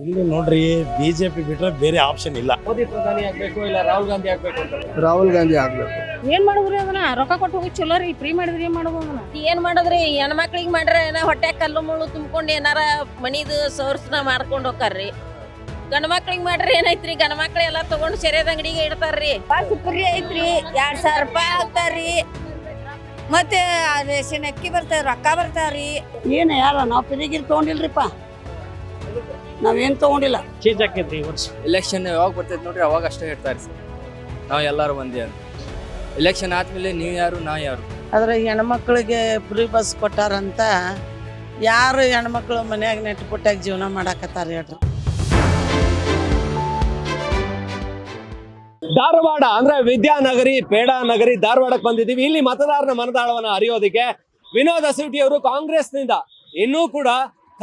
ಇಲ್ಲಿ ನೋಡ್ರಿ ಬಿಜೆಪಿ ಬಿಟ್ರೆ ಬೇರೆ ಆಪ್ಷನ್ ಇಲ್ಲ. ಮೋದಿ ಪ್ರಧಾನಿ ಆಗ್ಬೇಕು ಇಲ್ಲ ರಾಹುಲ್ ಗಾಂಧಿ ಆಗ್ಬೇಕು ಅಂತ? ರಾಹುಲ್ ಗಾಂಧಿ ಆಗ್ಬೇಕು. ಏನ್ ಮಾಡಿದ್ರಿ ಅದನ್ನ? ರೊಕ್ಕ ಕೊಟ್ಟು ಹೋಗಿ ಚಲೋ ರೀ ಫ್ರೀ ಮಾಡಿದ್ರಿ ಏನ್ ಮಾಡೋದು ಅದನ್ನ? ಏನ್ ಮಾಡಿದ್ರಿ? ಹೆಣ್ಮಕ್ಳಿಗೆ ಮಾಡ್ರ ಏನ ಹೊಟ್ಟೆ ಕಲ್ಲು ಮುಳ್ಳು ತುಂಬ್ಕೊಂಡು ಏನಾರ ಮನಿದು ಸೋರ್ಸ್ನ ಮಾಡ್ಕೊಂಡು ಹೋಗ್ತಾರ್ರಿ ಗಂಡ ಮಕ್ಳಿಗೆ ಮಾಡ್ರಿ ಏನೈತ್ರಿ ಗಂಡ ಮಕ್ಳು ಎಲ್ಲ ತಗೊಂಡು ಸೆರೆದ ಅಂಗಡಿಗೆ ಇಡ್ತಾರ್ರಿ. ಬಸ್ ಫ್ರೀ ಐತ್ರಿ. ಎರಡ್ ಸಾವಿರ ರೂಪಾಯಿ ಹಾಕ್ತಾರ್ರಿ. ಮತ್ತೆ ರೇಷನ್ ಅಕ್ಕಿ ಬರ್ತಾರ ರೊಕ್ಕ ಬರ್ತಾವ್ರಿ ಏನ್ ಯಾರ? ನಾವ್ ಪಿರಿಗಿರಿ ತಗೊಂಡಿಲ್ರಿಪ್ಪ. ನಾವೇನ್ ತಗೊಂಡಿಲ್ಲ. ಚೇಂಜ್ ಆಕೈತ್ರಿ ಈ ವರ್ಷ? ಎಲೆಕ್ಷನ್ ಯಾವಾಗ ಬರ್ತೈತೆ ನೋಡ್ರಿ ಅವಾಗ ಅಷ್ಟೇ ಹೇಳ್ತಾರೆ ಸರ್ ನಾವು ಎಲ್ಲರೂ ಒಂದೇ ಅಂತ. ಎಲೆಕ್ಷನ್ ಆದ್ಮೇಲೆ ನೀವು ಯಾರು ನಾ ಯಾರು? ಆದ್ರೆ ಹೆಣ್ಮಕ್ಳಿಗೆ ಫ್ರೀ ಬಸ್ ಕೊಟ್ಟಾರಂತ ಯಾರು ಹೆಣ್ಮಕ್ಳು ಮನ್ಯಾಗ ನೆಟ್ಟು ಪುಟ್ಟಾಗ ಜೀವನ ಮಾಡಾಕತ್ತಾರ ಹೇಳ್ರಿ. ಧಾರವಾಡ ಅಂದ್ರೆ ವಿದ್ಯಾನಗರಿ ಪೇಡಾನಗರಿ ಧಾರವಾಡಕ್ಕೆ ಬಂದಿದ್ದೀವಿ. ಇಲ್ಲಿ ಮತದಾರನ ಮನದಾಳವನ್ನು ಅರಿಯೋದಕ್ಕೆ ವಿನೋದ ಅಸೂಟಿ ಅವರು ಕಾಂಗ್ರೆಸ್ನಿಂದ. ಇನ್ನೂ ಕೂಡ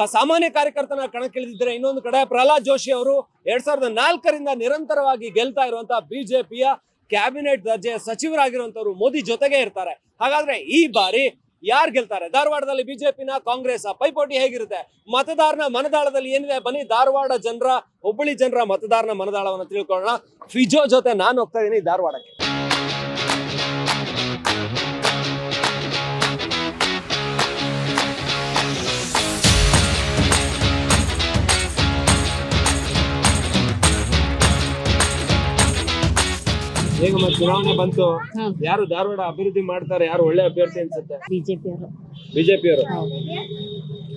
ಸಾಮಾನ್ಯ ಕಾರ್ಯಕರ್ತನ ಕಣಕ್ಕಿಳಿದಿದ್ರೆ ಇನ್ನೊಂದು ಕಡೆ ಪ್ರಹ್ಲಾದ್ ಜೋಶಿ ಅವರು ಎರಡ್ ಸಾವಿರದ ನಾಲ್ಕರಿಂದ ನಿರಂತರವಾಗಿ ಗೆಲ್ತಾ ಇರುವಂತಹ ಬಿಜೆಪಿಯ ಕ್ಯಾಬಿನೆಟ್ ದರ್ಜೆಯ ಸಚಿವರಾಗಿರುವಂತವರು ಮೋದಿ ಜೊತೆಗೆ ಇರ್ತಾರೆ. ಹಾಗಾದ್ರೆ ಈ ಬಾರಿ ಯಾರು ಗೆಲ್ತಾರೆ? ಧಾರವಾಡದಲ್ಲಿ ಬಿಜೆಪಿನ ಕಾಂಗ್ರೆಸ್. ಪೈಪೋಟಿ ಹೇಗಿರುತ್ತೆ? ಮತದಾರನ ಮನದಾಳದಲ್ಲಿ ಏನಿದೆ? ಬನ್ನಿ, ಧಾರವಾಡ ಜನರ, ಹುಬ್ಬಳ್ಳಿ ಜನರ ಮತದಾರನ ಮನದಾಳವನ್ನ ತಿಳ್ಕೊಳ್ಳೋಣ. ಫಿಜೋ ಜೊತೆ ನಾನು ಹೋಗ್ತಾ ಇದ್ದೀನಿ ಧಾರವಾಡಕ್ಕೆ. ಹೇಗ ಮತ್ತೆ ಚುನಾವಣೆ ಬಂತು? ಯಾರು ಧಾರವಾಡ ಅಭಿವೃದ್ಧಿ ಮಾಡ್ತಾರೆ? ಯಾರು ಒಳ್ಳೆ ಅಭ್ಯರ್ಥಿ ಅನ್ಸುತ್ತೆ? ಬಿಜೆಪಿ ಅವರು ಬಿಜೆಪಿ ಅವರು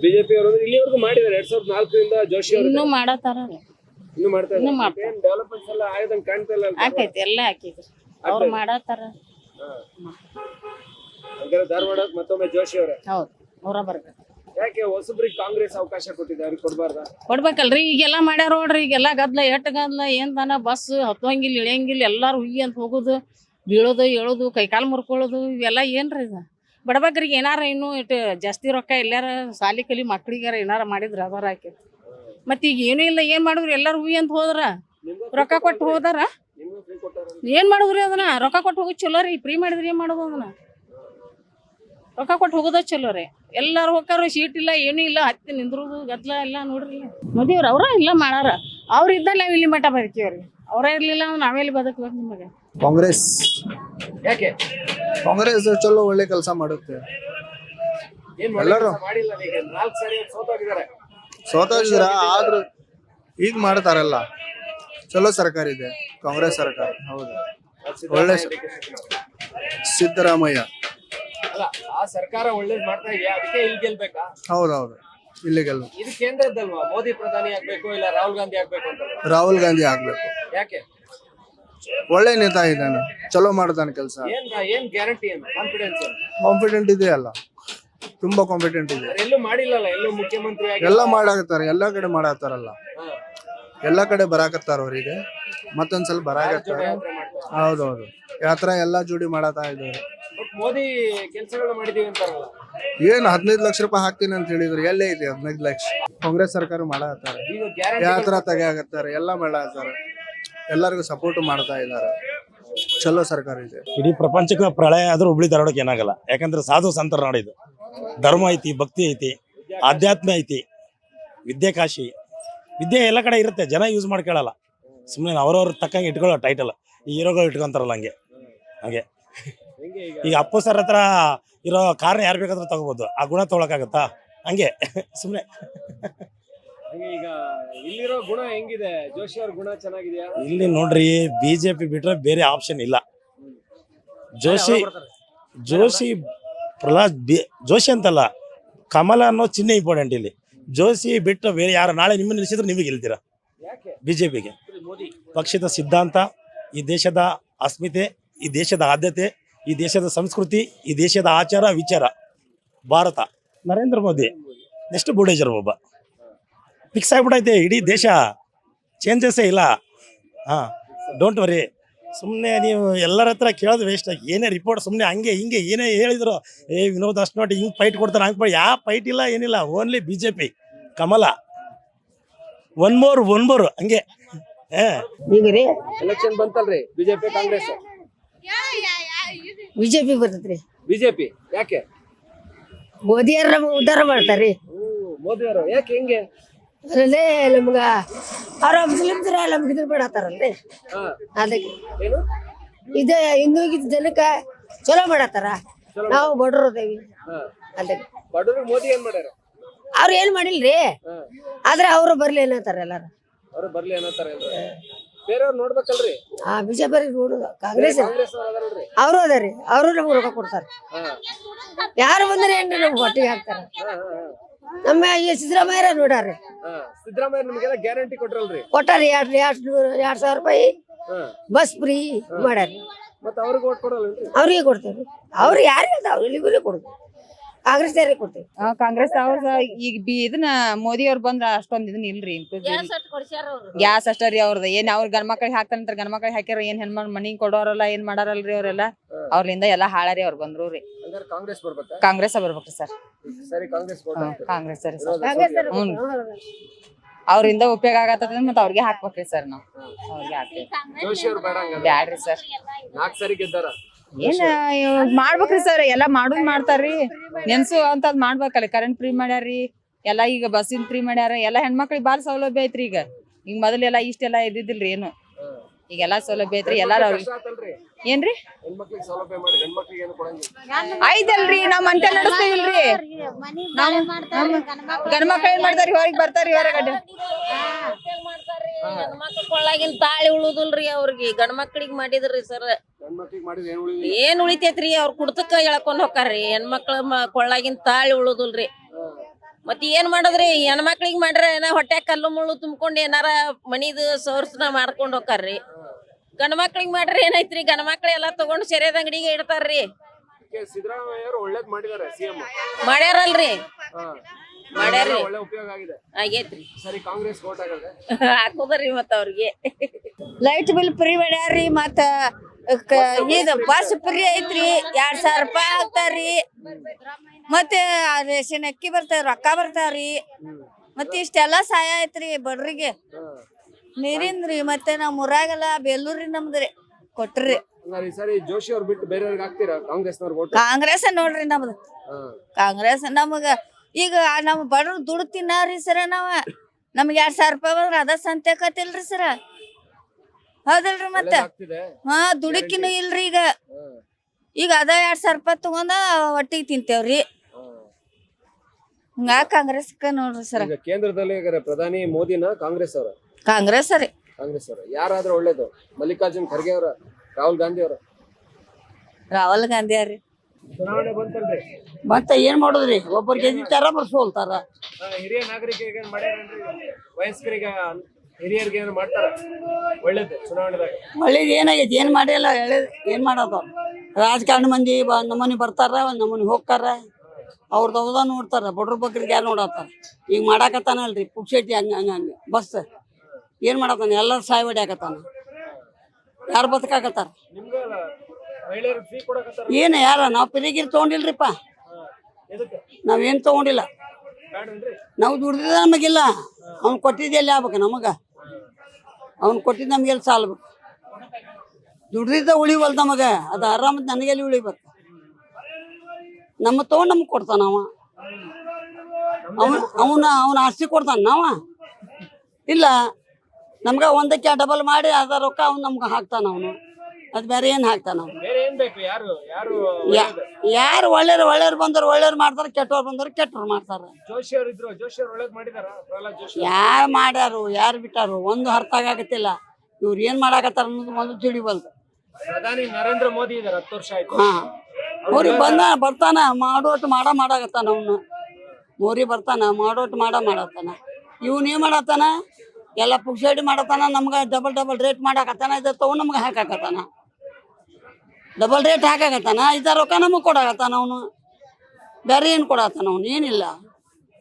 ಬಿಜೆಪಿ ಅವರು ಇಲ್ಲಿವರೆಗೂ ಮಾಡಿದ್ದಾರೆ. ಎರಡ್ ಸಾವಿರದ ನಾಲ್ಕರಿಂದ ಜೋಶಿ ಅವರು ಇನ್ನೂ ಮಾಡತಾರ ಇನ್ನು ಮಾಡ್ತಾ ಇನ್ನೂ ಮಾಡ್ತಾರೆ. ಏನ್ ಡೆವಲಪ್ಮೆಂಟ್ಸ್ ಎಲ್ಲ ಆಗದಂಗ್ ಕಾಣ್ತಾ ಇಲ್ಲ ಅಂತ ಆಕೈತಿ ಎಲ್ಲ ಹಾಕಿದ್ರು ಅವ್ರು ಮಾಡತಾರ ಹಂಗಾರೆ ಧಾರವಾಡಕ್ಕೆ ಮತ್ತೊಮ್ಮೆ ಜೋಶಿ ಅವರೇ. ಹೌದು ಅವರ ಬರ್ಬೇಕು. ಯಾಕೆ ಹೊಸಬ್ರಿಗೆ ಕಾಂಗ್ರೆಸ್ ಅವಕಾಶ ಕೊಟ್ಟಿದೆ ಅವ್ರಿಗೆ ಕೊಡ್ಬೇಕಲ್ರಿ, ಈಗೆಲ್ಲ ಮಾಡ್ಯಾರ ನೋಡ್ರಿ, ಈಗೆಲ್ಲ ಗದ್ಲ, ಎಟ್ ಗದ್ಲ, ಏನ್ ತಾನ ಬಸ್ ಹತ್ತುವಂಗಿಲ್ಲ ಇಳಿಯಂಗಿಲ್ಲ ಎಲ್ಲಾರು ಹುಯ್ಯಿ ಅಂತ ಹೋಗುದು, ಬೀಳೋದು, ಏಳೋದು, ಕೈಕಾಲು ಮುರ್ಕೊಳ್ಳೋದು, ಇವೆಲ್ಲ ಏನ್ರಿ ಇದು? ಬಡಬಗ್ರಿಗೆ ಏನಾರ ಇನ್ನು ಇಟ್ಟು ಜಾಸ್ತಿ ರೊಕ್ಕ ಎಲ್ಲಾರ ಸಾಲಿ ಕಲಿ ಮಕ್ಳಿಗಾರ ಏನಾರ ಮಾಡಿದ್ರ ಅದರ ಹಾಕಿ. ಮತ್ತೆ ಈಗ ಏನೂ ಇಲ್ಲ, ಏನ್ ಮಾಡಿದ್ರು, ಎಲ್ಲಾರು ಹುಯ್ಯಿ ಅಂತ ಹೋದ್ರ? ರೊಕ್ಕ ಕೊಟ್ಟು ಹೋದಾರ? ಏನ್ ಮಾಡಿದ್ರಿ ಅದನ್ನ? ರೊಕ್ಕ ಕೊಟ್ಟು ಹೋಗಿ ಚಲೋ ರೀ, ಫ್ರೀ ಮಾಡಿದ್ರಿ ಏನ್ ಮಾಡೋದು ಅದನ್ನ? ರೊಕ್ಕ ಕೊಟ್ಟು ಹೋಗೋದ ಚಲೋ ರೀ. ಎಲ್ಲಾರು ಹೋಗಾರ ಸೀಟ್ ಇಲ್ಲ ಏನೂ ಇಲ್ಲ ಹತ್ತಿ ನಿಂದ್ರುದು ಗದ್ಲ ಎಲ್ಲ ನೋಡ್ರಿ. ಮೋದಿಯವ್ರ ಅವ್ರ ಇಲ್ಲ ಮಾಡಾರ. ಅವ್ರ ಇದ್ದ ನಾವ್ ಇಲ್ಲಿ ಮಠ ಬದುಕೇವ್ರಿ ಅವ್ರ ಇರ್ಲಿಲ್ಲ ಅಂದ್ರೆ ನಾವೆಲ್ಲಿ ಬದುಕ್ಬೇಕು ನಿಮಗೆ? ಕಾಂಗ್ರೆಸ್. ಯಾಕೆ? ಕಾಂಗ್ರೆಸ್ ಚಲೋ ಒಳ್ಳೆ ಕೆಲಸ ಮಾಡುತ್ತೆ. ಏನ್ ಎಲ್ಲರೂ. ಮಾಡಿಲ್ಲ ಈಗ ನಾಲ್ಕು ಸರಿ ಸೋತೋಗಿದ್ದಾರೆ ಸೋತಾಗಿದ್ರ? ಆದ್ರೂ ಈಗ ಮಾಡ್ತಾರಲ್ಲ. ಚಲೋ ಸರ್ಕಾರ ಇದೆ ಕಾಂಗ್ರೆಸ್ ಸರ್ಕಾರ ಹೌದು. ಒಳ್ಳೆ ಸಿದ್ದರಾಮಯ್ಯ. ಅಲ್ಲ ಆ ಸರ್ಕಾರ ಒಳ್ಳೇದ್ ಮಾಡ್ತಾ ಇದೆಯಾ? ಅದಕ್ಕೆ ಇಲ್ಲಿ ಗೆಲ್ಬೇಕಾ? ಹೌದೌದು ಇಲ್ಲಿಗೆಲ್ಲ ಇದು ಕೇಂದ್ರದಲ್ವಾ ಮೋದಿ ಪ್ರಧಾನಿ ಆಗ್ಬೇಕು ಇಲ್ಲ ರಾಹುಲ್ ಗಾಂಧಿ ಆಗ್ಬೇಕು ಅಂತ? ರಾಹುಲ್ ಗಾಂಧಿ ಆಗ್ಬೇಕು. ಯಾಕೆ? ಒಳ್ಳೆ ನೇತಾ ಇದ್ದಾನೆ ಚಲೋ ಮಾಡ್ತಾನೆ ಕೆಲಸ. ಏನ್ ಏನ್ ಗ್ಯಾರಂಟಿ ಏನು? ಕಾನ್ಫಿಡೆನ್ಸ್ ಕಾನ್ಫಿಡೆಂಟ್ ಇದೆ ಅಲ್ಲ. ತುಂಬಾ ಕಾಂಪಿಟೆಂಟ್ ಇದೆ. ಎಲ್ಲೂ ಮಾಡಿಲ್ಲಲ್ಲ? ಎಲ್ಲೂ ಮುಖ್ಯಮಂತ್ರಿ ಆಗಿ ಎಲ್ಲ ಮಾಡಾಕತ್ತಾರ ಎಲ್ಲಾ ಕಡೆ ಮಾಡಾಕತ್ತಾರಲ್ಲ. ಎಲ್ಲ ಕಡೆ ಬರಾಕತ್ತಾರ ಅವರಿಗೆ. ಮತ್ತೊಂದ್ಸಲ ಬರಾಕತ್ತಾರ. ಹೌದೌದು. ಯಾತ್ರ ಎಲ್ಲಾ ಜೋಡಿ ಮಾಡತಾ ಇದ್ದಾರೆ. ಮೋದಿ ಕೆಲಸಗಳು ಮಾಡಿದೀವಿ ಅಂತಾರಲ್ಲ. ಏನ್ ಹದಿನೈದು ಲಕ್ಷ ರೂಪಾಯಿ ಹಾಕ್ತೀನಿ ಅಂತ ಹೇಳಿದ್ರು ಎಲ್ಲೇ ಇದೆ ಹದಿನೈದು ಲಕ್ಷ? ಕಾಂಗ್ರೆಸ್ ಸರ್ಕಾರ ಮಾಡಾಕತ್ತಾರ ಈಗ ಗ್ಯಾರಂಟಿ ಯಾತ್ರಾ ಎಲ್ಲ ಎಲ್ಲಾ ಮಾಡಾಕತ್ತಾರ ಎಲ್ಲರಿಗೂ ಸಪೋರ್ಟ್ ಮಾಡ್ತಾ ಇದ್ದಾರೆ ಚಲೋ ಸರ್ಕಾರ ಇದೆ. ಇಡೀ ಪ್ರಪಂಚಕ್ಕೆ ಪ್ರಳಯ ಆದ್ರೂ ಹುಬ್ಳಿ ಧಾರವಾಡಕ್ಕೆ ಏನಾಗಲ್ಲ. ಯಾಕಂದ್ರೆ ಸಾಧು ಸಂತರ ನಾಡಿದು. ಧರ್ಮ ಐತಿ ಭಕ್ತಿ ಐತಿ ಆಧ್ಯಾತ್ಮ ಐತಿ ವಿದ್ಯೆ ಕಾಶಿ. ವಿದ್ಯೆ ಎಲ್ಲ ಕಡೆ ಇರುತ್ತೆ ಜನ ಯೂಸ್ ಮಾಡ್ಕೊಳ್ಳಲ್ಲ ಸುಮ್ಮನೆ ಅವ್ರವ್ರ ತಕ್ಕಂಗೆ ಇಟ್ಕೊಳ್ಳೋ ಟೈಟಲ್ ಈ ಹೀರೋಗಳು ಇಟ್ಕೊಂತಾರಲ್ಲ ಹಾಗೆ. ಹೆಂಗೆ. ಈಗ. ಅಪ್ಪು ಸರ್ ಹತ್ರ ಇರೋ ಕಾರಣ ಯಾರು ಬೇಕಾದ್ರೂ ತಗೋಬಹುದು ಆ ಗುಣ ತಗೊಳಕಾಗತ್ತಾ ಹಂಗೆ. ಸುಮ್ಮನೆ ಹಂಗೆ ಈಗ ಇಲ್ಲಿರೋ ಗುಣ ಹೆಂಗಿದೆ? ಜೋಶಿ ಅವ್ರ ಗುಣ ಚೆನ್ನಾಗಿದೆಯಾ? ಇಲ್ಲಿ ನೋಡ್ರಿ ಬಿಜೆಪಿ ಬಿಟ್ರೆ ಬೇರೆ ಆಪ್ಷನ್ ಇಲ್ಲ. ಜೋಶಿ ಜೋಶಿ ಪ್ರಹ್ಲಾದ್ ಬಿ ಜೋಶಿ ಅಂತಲ್ಲ ಕಮಲ ಅನ್ನೋ ಚಿಹ್ನೆ ಇಂಪಾರ್ಟೆಂಟ್ ಇಲ್ಲಿ. ಜೋಶಿ ಬಿಟ್ಟು ಬೇರೆ ಯಾರು ನಾಳೆ ನಿಮ್ಮನ್ನು ನಿಲ್ಲಿಸಿದ್ರು ನಿಮಗೆ ಗೆಲ್ತೀರಾ? ಬಿಜೆಪಿಗೆ. ಪಕ್ಷದ ಸಿದ್ಧಾಂತ ಈ ದೇಶದ ಅಸ್ಮಿತೆ ಈ ದೇಶದ ಆದ್ಯತೆ ಈ ದೇಶದ ಸಂಸ್ಕೃತಿ ಈ ದೇಶದ ಆಚಾರ ವಿಚಾರ. ಭಾರತ ನರೇಂದ್ರ ಮೋದಿ ನೆಕ್ಸ್ಟ್ ಬುಡೇಜರ್ ಒಬ್ಬ. ಫಿಕ್ಸ್ ಆಗಿಬಿಟ್ಟೈತೆ ಇಡೀ ದೇಶ ಚೇಂಜಸ್ಸೇ ಇಲ್ಲ. ಹಾಂ ಡೋಂಟ್ ವರಿ ಸುಮ್ಮನೆ ನೀವು ಎಲ್ಲರ ಹತ್ರ ಕೇಳೋದು ವೇಸ್ಟ್ ಏನೇ ರಿಪೋರ್ಟ್ ಸುಮ್ಮನೆ ಹಂಗೆ ಹಿಂಗೆ ಏನೇ ಹೇಳಿದ್ರು ಏ ವಿನೋದ್ ಅಷ್ಟು ನೋಡಿ ಹಿಂಗೆ ಫೈಟ್ ಕೊಡ್ತಾರೆ ಹಂಗೆ ಯಾವ ಫೈಟ್ ಇಲ್ಲ ಏನಿಲ್ಲ ಓನ್ಲಿ ಬಿ ಜೆ ಪಿ ಕಮಲ. ಒನ್ ಮೋರ್ ಒನ್ ಮೋರ್ ಹಂಗೆ. ಹೇ. ಎಲೆಕ್ಷನ್ ಬಂತಲ್ರಿ ಬಿಜೆಪಿ ಕಾಂಗ್ರೆಸ್. ಬಿಜೆಪಿ ಬರ್ತೈತ್ರಿ ಬಿಜೆಪಿ ಯಾಕೆ? ಮೋದಿಯವ್ರ ಉದ್ಧಾರ ಮಾಡ್ತಾರ್ರಿ. ಮೋದಿ ಅವರು ಯಾಕೆ ಹೆಂಗೆ? ಅಲ್ಲೇ ನಮ್ಗ ಅವ್ರ ಮುಸ್ಲಿಮ್ಸ್ರ ನಮ್ಗೆ ಇದ್ರ ಮಾಡತ್ತಾರಲ್ರಿ ಅದಕ್ಕೆ. ಏನು? ಇದು ಹಿಂದೂಗಿದ್ದ ಜನಕ್ಕ ಚಲೋ ಮಾಡತ್ತಾರ. ನಾವು ಬಡ್ರು ಅದೇವಿ. ಅದಕ್ಕೆ. ಬಡವ್ರಿಗೆ ಮೋದಿ ಏನ್ ಮಾಡ್ಯಾರ? ಅವ್ರು ಏನ್ ಮಾಡಿಲ್ರಿ? ಆದ್ರೆ ಅವ್ರು ಬರ್ಲಿ ಏನಂತಾರ ಎಲ್ಲಾರು. ಅವ್ರು ಬರ್ಲಿ ಅನ್ನತ್ತಾರ ಬೇರೆಯವ್ರು ನೋಡ್ಬೇಕಲ್ರಿ? ಆ ಬಿಜೆಪಿ ನೋಡುದು. ಕಾಂಗ್ರೆಸ್ ಕಾಂಗ್ರೆಸ್ ಅವರು ಅದಾರಿ ಅವರು ನಮ್ಗೆ ರೊಕ್ಕ ಕೊಡ್ತಾರ. ಯಾರು ಬಂದ್ರೆ ಏನ್ರಿ ನಮ್ಗೆ ಹೊಟ್ಟಿಗೆ ಹಾಕ್ತಾರ? ನಮ್ಮ ಈ ಸಿದ್ದರಾಮಯ್ಯರ ಸಿದ್ದರಾಮಯ್ಯ ನಿಮ್ಗೆಲ್ಲ ಗ್ಯಾರಂಟಿ ಕೊಟ್ರಲ್ರಿ? ಕೊಟ್ಟಾರಿ ಎರಡ್ ಎರಡ್ ಎರಡ್ ಸಾವಿರ ರೂಪಾಯಿ ಬಸ್ ಫ್ರೀ ಮಾಡ್ಯಾರಿ ಮತ್ತ ಅವ್ರಿಗೆ ಓಟ್ ಕೊಡಲ್ರಿ ಅವ್ರಿಗೆ ಕೊಡ್ತೇವೆ ಅವ್ರು ಯಾರಿಗೆ ಅದ ಅವ್ರು ಇಲ್ಲಿಗೂ ಕೊಡ್ತೇವೆ ಕಾಂಗ್ರೆಸ್ ಯಾರಿಗೆ ಕೊಡ್ತೇವೆ ಕಾಂಗ್ರೆಸ್ ಅವ್ರ ಈಗ ಬಿ ಇದನ್ನ ಮೋದಿ ಅವ್ರು ಬಂದ್ರ ಅಷ್ಟೊಂದ್ ಇದನ್ನ ಇಲ್ರಿ. ಗ್ಯಾಸ್ ಅಷ್ಟೇ ಕೊಡ್ಸ್ಯಾರ ಅವ್ರು. ಗ್ಯಾಸ್ ಅಷ್ಟ ರೀ ಅವ್ರದ್ದು ಏನ್ ಅವ್ರ ಗಂಡ ಮಕ್ಳಿಗೆ ಹಾಕ್ತಾರಂತ ಗಂಡ ಮಕ್ಳಿಗೆ ಹಾಕ್ಯಾರ ಏನ್ ಹೆಣ್ಮನ್ ಮನಿಗ್ ಕೊಡೋರಲ್ಲ ಏನ್ ಮಾಡಾರಲ್ರಿ ಅವ್ರೆಲ್ಲ? ಅವ್ರಲಿಂದ ಎಲ್ಲಾ ಹಾಳಾರಿ ಅವ್ರ ಬಂದ್ರು ರೀ. ಹಂಗಾರೆ ಕಾಂಗ್ರೆಸ್ ಬರ್ಬೇಕಾ? ಕಾಂಗ್ರೆಸ್ ಬರ್ಬೇಕ್ರಿ ಸರ್. ಸರಿ ಕಾಂಗ್ರೆಸ್ vote ಹಾಕ್ತೀವಿ. ಕಾಂಗ್ರೆಸ್ ಸರಿ ಸರ್. ಕಾಂಗ್ರೆಸ್. ಅವ್ರಿಂದ ಉಪಯೋಗ ಆಗತ್ತದ ಮತ್ತ ಅವ್ರಿಗೆ ಹಾಕ್ಬೇಕ್ರಿ ಸರ್ ನಾವ್. ಅವ್ರಿಗೆ ಹಾಕ್ತೀವಿ. ಜೋಶಿ ಅವ್ರು ಬೇಡ ಬ್ಯಾಡ್ರಿ ಸರ್. ನಾಲ್ಕು ಸರಿ ಗೆದ್ದಾರ? ಏನ್ ಮಾಡ್ಬೇಕ್ರಿ ಸರ್ ಎಲ್ಲಾ ಮಾಡುದ್ ಮಾಡ್ತಾರ್ರಿ. ನೆನ್ಸು ಅಂತ ಮಾಡ್ಬೇಕಲ್ಲ ಕರೆಂಟ್ ಫ್ರೀ ಮಾಡ್ಯಾರ್ರಿ ಎಲ್ಲಾ ಈಗ ಬಸ್ಸಿನ ಫ್ರೀ ಮಾಡ್ಯಾರ ಎಲ್ಲಾ ಹೆಣ್ಮಕ್ಳಿಗೆ ಬಾಳ ಸೌಲಭ್ಯ ಐತ್ರಿ ಈಗ. ಈಗ ಮೊದಲೆಲ್ಲಾ ಇಷ್ಟೆಲ್ಲಾ ಇದ್ದಿದ್ದಿಲ್ರಿ ಏನು. ಈಗೆಲ್ಲಾ ಸೌಲಭ್ಯ ಐತ್ರಿ ಎಲ್ಲಾರು ಅವ್ರಿಗೆ ಏನ್ರಿ? ಹೆಣ್ಮಕ್ಳಿಗೆ ಸೌಲಭ್ಯ ಮಾಡಿ ಗಂಡ್ಮಕ್ಳಿಗೆ ಏನು ಕೊಡಂಗಿಲ್ಲ. ಐದಲ್ರಿ ನಾವ್ ಮಂತೆ ನಡೆಸ್ತೀವಿಲ್ರಿ. ಗಂಡ ಮಕ್ಕಳ ಏನ್ ಮಾಡ್ತಾರಿ ಹೊರಗ್ ಬರ್ತಾರಿ ಹೊರಗಡೆ ಕೊಳ್ಳಾಗಿನ್ ತಾಳಿ ಉಳುದಿಲ್ರಿ ಅವ್ರಿಗೆ ಗಂಡ್ ಮಕ್ಳಿಗೆ ಮಾಡಿದ್ರಿ ಸರ್. ಗಂಡ್ಮಕ್ಳಿಗೆ ಏನು ಉಳಿತೈತ್ರಿ ಅವ್ರ ಕುಡ್ತಕ್ಕ ಎಳ್ಕೊಂಡ್ ಹೋಗ್ತಾರ್ರಿ ಹೆಣ್ಮಕ್ಳ ಕೊಳ್ಳಾಗಿನ್ ತಾಳಿ ಉಳುದಿಲ್ರಿ. ಮತ್ ಏನ್ ಮಾಡದ್ರಿ? ಹೆಣ್ಮಕ್ಳಿಗೆ ಮಾಡ್ರ ಏನ ಹೊಟ್ಟೆ ಕಲ್ಲು ಮುಳ್ಳು ತುಂಬ್ಕೊಂಡ್ ಏನಾರ ಮನಿದು ಸೋರ್ಸ್ನ ಮಾಡ್ಕೊಂಡ್ ಹೋಗ್ತಾರ್ರಿ ಗಂಡ ಮಕ್ಳಿಗೆ ಮಾಡ್ರಿ ಏನೈತ್ರಿ? ಗಂಡ ಮಕ್ಳ ಎಲ್ಲಾ ತಗೊಂಡ್ ಸೆರೆದ ಅಂಗಡಿಗೆ ಇಡ್ತಾರ್ರಿ. ಮಾಡ್ಯಾರಲ್ರಿ. ಮಾಡ್ಯಾರ್ರಿ. ಒಳ್ಳೆ ಉಪಯೋಗ ಆಗಿದೆ. ಆಗೇತ್ರಿ. ಸರಿ ಕಾಂಗ್ರೆಸ್ vote ಆಗದೆ. ಹಾಕುದ್ರಿ ಮತ್ತ ಅವ್ರಿಗೆ. ಲೈಟ್ ಬಿಲ್ ಫ್ರೀ ಮಾಡ್ಯಾರ್ರಿ ಮತ್ತ ಇದು ಬಸ್ ಫ್ರೀ ಐತ್ರಿ ಎರಡ್ ಸಾವಿರ ರೂಪಾಯಿ ಹಾಕ್ತಾರ್ರಿ. ಮತ್ತೆ ರೇಷನ್ ಅಕ್ಕಿ ಬರ್ತಾವ ರೊಕ್ಕ ಬರ್ತಾವ್ರಿ. ಮತ್ತೆ ಇಷ್ಟೆಲ್ಲ ಸಹಾಯ ಐತ್ರಿ ಬಡ್ರಿಗೆ. ನೀರಿಂದ್ರಿ ಮತ್ತೆ ನಮ್ ಊರಾಗೆಲ್ಲ ಬೇಲೂರಿ ನಮ್ದ್ರಿ ಕೊಟ್ರಿ. ಹಂಗಾರೆ ಈ ಸರಿ ಜೋಶಿ ಅವ್ರು ಬಿಟ್ಟು ಬೇರೆಯವ್ರಿಗೆ ಹಾಕ್ತೀರಾ? ಕಾಂಗ್ರೆಸ್ನವ್ರು vote? ಕಾಂಗ್ರೆಸ್ ನೋಡ್ರಿ ನಮ್ದು. ಕಾಂಗ್ರೆಸ್ ನಮಗ ಈಗ ನಮ್ ಬಡ್ರು ದುಡ್ಡು ತಿನ್ನಾರಿ ಸರ ನಾವ. ನಮ್ಗೆ ಎರಡ್ ಸಾವಿರ ರೂಪಾಯಿ ಬಂದ್ರೆ ಅದ ಸಂತೆ ಕತ್ತಿಲ್ರಿ ಸರ. ಹೌದಲ್ರಿ ಮತ್ತೆ? ಹಾ ದುಡುಕಿನೂ ಇಲ್ರಿ ಈಗ. ಈಗ ಅದ ಎರಡ್ ಸಾವಿರ ರೂಪಾಯಿ ತಗೊಂಡ ಹೊಟ್ಟಿಗೆ ತಿಂತೇವ್ರಿ. ಹಂಗ ಕಾಂಗ್ರೆಸ್ ನೋಡ್ರಿ ಸರ್. ಈಗ ಕೇಂದ್ರದಲ್ಲಿ ಈಗ ಪ್ರಧಾನಿ ಮೋದಿನ ಕಾಂಗ್ರೆಸ್ ಅವರ? ಕಾಂಗ್ರೆಸ್ ರೀ ಕಾಂಗ್ರೆಸ್ ಅವರ. ಯಾರಾದ್ರೂ ಒಳ್ಳೇದು? ಮಲ್ಲಿಕಾರ್ಜುನ್ ಖರ್ಗೆ ಅವರ ರಾಹುಲ್ ಗಾಂಧಿ ಅವರ? ರಾಹುಲ್ ಗಾಂಧಿ ಅವ್ರಿ. ಚುನಾವಣೆ ಬಂತಲ್ರಿ? ಮತ್ತೆ ಏನ್ ಮಾಡೋದ್ರಿ? ಒಬ್ಬರು ಗೆದ್ದಿತ್ತಾರ ಬರ್ಸೋಲ್ತಾರ ಹಿರಿಯ ನಾಗರಿಕರಿಗೆ ಏನ್ ಮಾಡ್ಯಾರೇನ್ರಿ? ವಯಸ್ಕರಿಗೆ ಹಿರಿಯರಿಗೆ ಏನು ಮಾಡ್ತಾರ? ಒಳ್ಳೇದು ಚುನಾವಣೆದಾಗ? ಒಳ್ಳೇದು ಏನಾಗೈತಿ? ಏನ್ ಮಾಡಿಲ್ಲ ಎಳ್ಳೇದ್ ಏನ್ ಮಾಡೋದು? ರಾಜಕಾರಣ ಮಂದಿ ಬ ನಮ್ಮನೆ ಬರ್ತಾರ ನಮ್ಮನೆ ಹೋಗ್ತಾರ. ಅವ್ರದ್ದು ಅವ್ದ ನೋಡ್ತಾರ ಬಡ್ರ ಬಗ್ರಿಗೆ ಯಾರು ನೋಡತ್ತಾರ ಈಗ ಮಾಡಾಕತ್ತಾನಲ್ರಿ ಪುಕ್ಷೇಟಿ ಹಂಗ ಹಂಗ ಹಂಗ ಬಸ್. ಏನ್ ಮಾಡತ್ತಾನ ಎಲ್ಲರೂ ಸಾಯ್ ಹೊಡ್ಯಾಕತ್ತಾನ ಯಾರು ಬದುಕಾಕತ್ತಾರ? ಏನ ಯಾರ ನಾವು ಪಿರಿಗಿರಿ ತೊಗೊಂಡಿಲ್ರಿಪ್ಪ. ನಾವೇನು ತೊಗೊಂಡಿಲ್ಲ. ನಾವು ದುಡ್ದಿದ ನಮಗಿಲ್ಲ. ಅವ್ನು ಕೊಟ್ಟಿದ್ದೆ ಎಲ್ಲಿ ಆಗ್ಬೇಕು ನಮಗ. ಅವ್ನು ಕೊಟ್ಟಿದ್ದು ನಮಗೆಲ್ಲಿ ಸಾಲ್ಬೇಕು ದುಡ್ದಿದ್ದ ಉಳಿವಲ್ದು ನಮಗೆ, ಅದು ಆರಾಮದ್ ನನಗೆಲ್ಲಿ ಉಳಿಬೇಕು? ನಮ್ಮ ತಗೊಂಡು ನಮ್ಗೆ ಕೊಡ್ತಾನ ಅವ. ಅವನ ಅವನ ಅವನ ಆಸ್ತಿ ಕೊಡ್ತಾನ ನಾವ ಇಲ್ಲ, ನಮ್ಗೆ ಒಂದಕ್ಕೆ ಡಬಲ್ ಮಾಡಿ ಅದ ರೊಕ್ಕ ಅವ್ನು ನಮ್ಗೆ ಹಾಕ್ತಾನ ಅವನು. ಅದು ಬೇರೆ ಏನು ಹಾಕ್ತಾನ ಯಾರು ಯಾರು ಒಳ್ಳೆಯವ್ರು ಒಳ್ಳೆಯವ್ರು ಬಂದವ್ರು ಒಳ್ಳೆಯವ್ರು ಮಾಡ್ತಾರೆ ಕೆಟ್ಟವ್ರು ಬಂದವ್ರು ಕೆಟ್ಟವ್ರು ಮಾಡ್ತಾರೆ. ಯಾರು ಮಾಡ್ಯಾರು ಯಾರು ಬಿಟ್ಟಾರು? ಒಂದು ಅರ್ಥ ಆಗತ್ತಿಲ್ಲ. ಇವ್ರು ಏನ್ ಮಾಡಾಕತ್ತಾರ ಅನ್ನೋದು ಒಂದು ತಿಳಿವಲ್ದು ಪ್ರಧಾನಿ ನರೇಂದ್ರ ಮೋದಿ ಇದಾರೆ ಹತ್ತು ವರ್ಷ ಆಯ್ತು. ಹಾ. ಮೋರಿ ಬಂದ ಬರ್ತಾನ ಮಾಡೋಟ್ ಮಾಡ ಮಾಡಾಕತ್ತಾನ ಅವನು. ಮೋರಿ ಬರ್ತಾನ ಮಾಡೋಟ್ ಮಾಡ ಮಾಡತ್ತಾನ. ಇವ್ನ ಏನ್ ಮಾಡತ್ತಾನ? ಎಲ್ಲ ಪುಕ್ಸಡಿ ಮಾಡತ್ತಾನ ನಮ್ಗ ಡಬಲ್ ಡಬಲ್ ರೇಟ್ ಮಾಡಾಕತ್ತಾನ ಇದ್ ತಗೊಂಡ್ ನಮ್ಗೆ ಹಾಕಾಕತ್ತಾನ. Double rate ಹಾಕಾಕತ್ತಾನ? ಇದ ರೊಕ್ಕ ನಮಗೆ ಕೊಡಾಕತ್ತಾನ ಅವನು? ಬೇರೆ ಏನು ಕೊಡತ್ತಾನ ಅವನು? ಏನಿಲ್ಲ.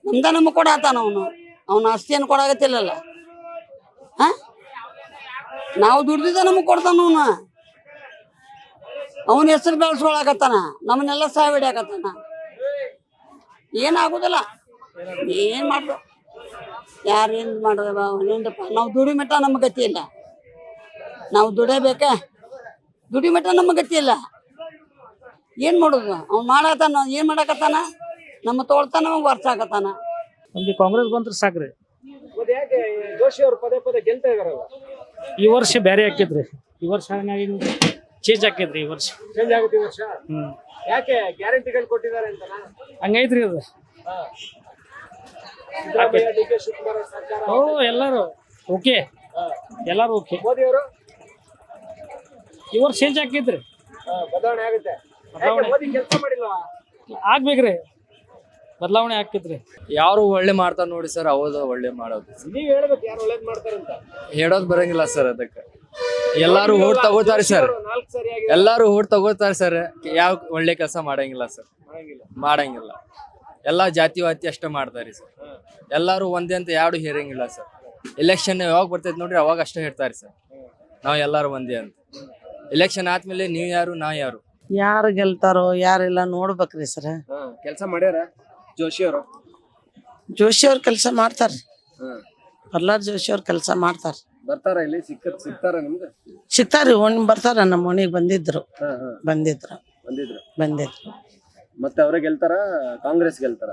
ನಮ್ದ ನಮಗೆ ಕೊಡತ್ತಾನ ಅವನು? ಅವನು ಏನು ಕೊಡಾಕತ್ತಿಲ್ಲಲ್ಲ? ಹಾ? ನಾವು ದುಡ್ದಿದ್ದ ನಮಗೆ ಕೊಡ್ತಾನ ಅವನು? ಅವನ ಹೆಸರು ಬೆಳೆಸ್ಕೊಳಕತ್ತಾನ? ನಮ್ಮನ್ನೆಲ್ಲ ಸಾವಿಡಿ ಹೊಡ್ಯಾಕತ್ತಾನ? ಏನಾಗುದಿಲ್ಲ ಏನು ಮಾಡ್ದು ಯಾರು ಏನು ಮಾಡೋದವ ಅವನೇನ್ರಪ್ಪ ನಾವು ದುಡಿಮೆಟ್ಟ ನಮ್ಗೆ ಗತಿ ಇಲ್ಲ. ನಾವು ದುಡಿಬೇಕ ದುಡಿ ಮಟ್ಟ ನಮ್ಮ ಗತಿ ಇಲ್ಲ. ಏನ್ ಮಾಡೋದು? ಅವ್ನು ಮಾಡತ್ತಾನ ಏನ್ ಮಾಡಕತ್ತಾನ? ನಮ್ಮ ತೋಳ್ತಾನ ವರ್ಷ ಆಗತ್ತಾನ. ನಮ್ಗೆ ಕಾಂಗ್ರೆಸ್ ಬಂದ್ರೆ ಸಾಕ್ರಿ. ಜೋಶಿ ಅವರು ಪದೇ ಪದೇ ಗೆಲ್ತಾ ಇದಾರಲ್ಲ? ಈ ವರ್ಷ ಬೇರೆ ಹಾಕಿದ್ರಿ. ಈ ವರ್ಷ ಚೇಂಜ್ ಹಾಕಿದ್ರಿ ಈ ವರ್ಷ. ಚೇಂಜ್ ಆಗುತ್ತೆ ಈ ವರ್ಷ? ಹ್ಮ್. ಯಾಕೆ ಗ್ಯಾರಂಟಿಗಳು ಕೊಟ್ಟಿದ್ದಾರೆ ಅಂತ ಹಂಗೈತ್ರಿ ಅದು. ಸಿದ್ದರಾಮಯ್ಯ ಡಿ ಕೆ ಶಿವಕುಮಾರ್ ಸರ್ಕಾರ ಓ ಎಲ್ಲಾರು ಓಕೆ. ಎಲ್ಲಾರು ಓಕೆ. ಮೋದಿ ಅವರು ಈ ವರ್ಷ ಚೇಂಜ್ ಆಕೈತ್ರಿ ಬದಲಾವಣೆ ಆಗುತ್ತೆ. ಆಗ್ಬೇಕ್ರಿ. ಬದಲಾವಣೆ ಆಕೈತ್ರಿ ಯಾರು ಒಳ್ಳೆ ಮಾಡ್ತಾರ ನೋಡಿ ಸರ್ ಹೌದು ಒಳ್ಳೆ ಮಾಡೋದು. ನೀವ್ ಹೇಳ್ಬೇಕು ಯಾರು ಒಳ್ಳೇದ್ ಮಾಡ್ತಾರಂತ ಹೇಳೋದ್ ಬರಂಗಿಲ್ಲ ಸರ್ ಅದಕ್ಕೆ. ಎಲ್ಲಾರು ಓಟ್ ತಗೋತಾರೆ ಸರ್. ನಾಲ್ಕು ಸರಿಯಾಗಿ ಎಲ್ಲಾರು ಓಟ್ ತಗೋತಾರೆ ಸರ್. ಯಾವ ಒಳ್ಳೆ ಕೆಲಸ ಮಾಡಂಗಿಲ್ಲ ಸರ್. ಮಾಡಂಗಿಲ್ಲ. ಎಲ್ಲಾ ಎಲ್ಲಾ ಜಾತಿವಾತಿ ಅಷ್ಟೇ ಮಾಡ್ತಾರೆ ಸರ್. ಎಲ್ಲಾರು ಒಂದೇ ಅಂತ ಯಾರು ಹೇರಂಗಿಲ್ಲ ಸರ್. ಎಲೆಕ್ಷನ್ ಯಾವಾಗ ಬರ್ತೈತೆ ನೋಡ್ರಿ ಅವಾಗ ಅಷ್ಟೇ ಹೇಳ್ತಾರೆ ಸರ್. ನಾವ್ ಎಲ್ಲಾರು ಒಂದೇ ಅಂತ. ಎಲೆಕ್ಷನ್ ಆದ್ಮೇಲೆ ನೀವ್ ಯಾರು ನಾ ಯಾರು? ಯಾರು ಗೆಲ್ತಾರೋ ಯಾರಿಲ್ಲ ನೋಡ್ಬೇಕ್ರಿ ಸರ್. ಕೆಲಸ ಮಾಡ್ಯಾರ ಜೋಶಿ ಅವರು? ಜೋಶಿ ಅವ್ರ ಕೆಲಸ ಮಾಡ್ತಾರ ಪ್ರಹ್ಲಾದ್ ಜೋಶಿ ಅವ್ರ ಕೆಲಸ ಮಾಡ್ತಾರ. ಬರ್ತಾರ ಇಲ್ಲಿ? ಸಿಕ್ಕ ಸಿಗ್ತಾರ ನಿಮ್ಗೆ ಸಿಗ್ತಾರ್ರಿ ಒಣ್ ಬರ್ತಾರ ನಮ್ಮ ಮನೆಗೆ ಬಂದಿದ್ರು. ಬಂದಿದ್ರು. ಬಂದಿದ್ರು. ಬಂದಿದ್ರು. ಮತ್ತೆ ಅವರೇ ಗೆಲ್ತಾರ ಕಾಂಗ್ರೆಸ್ ಗೆಲ್ತಾರ?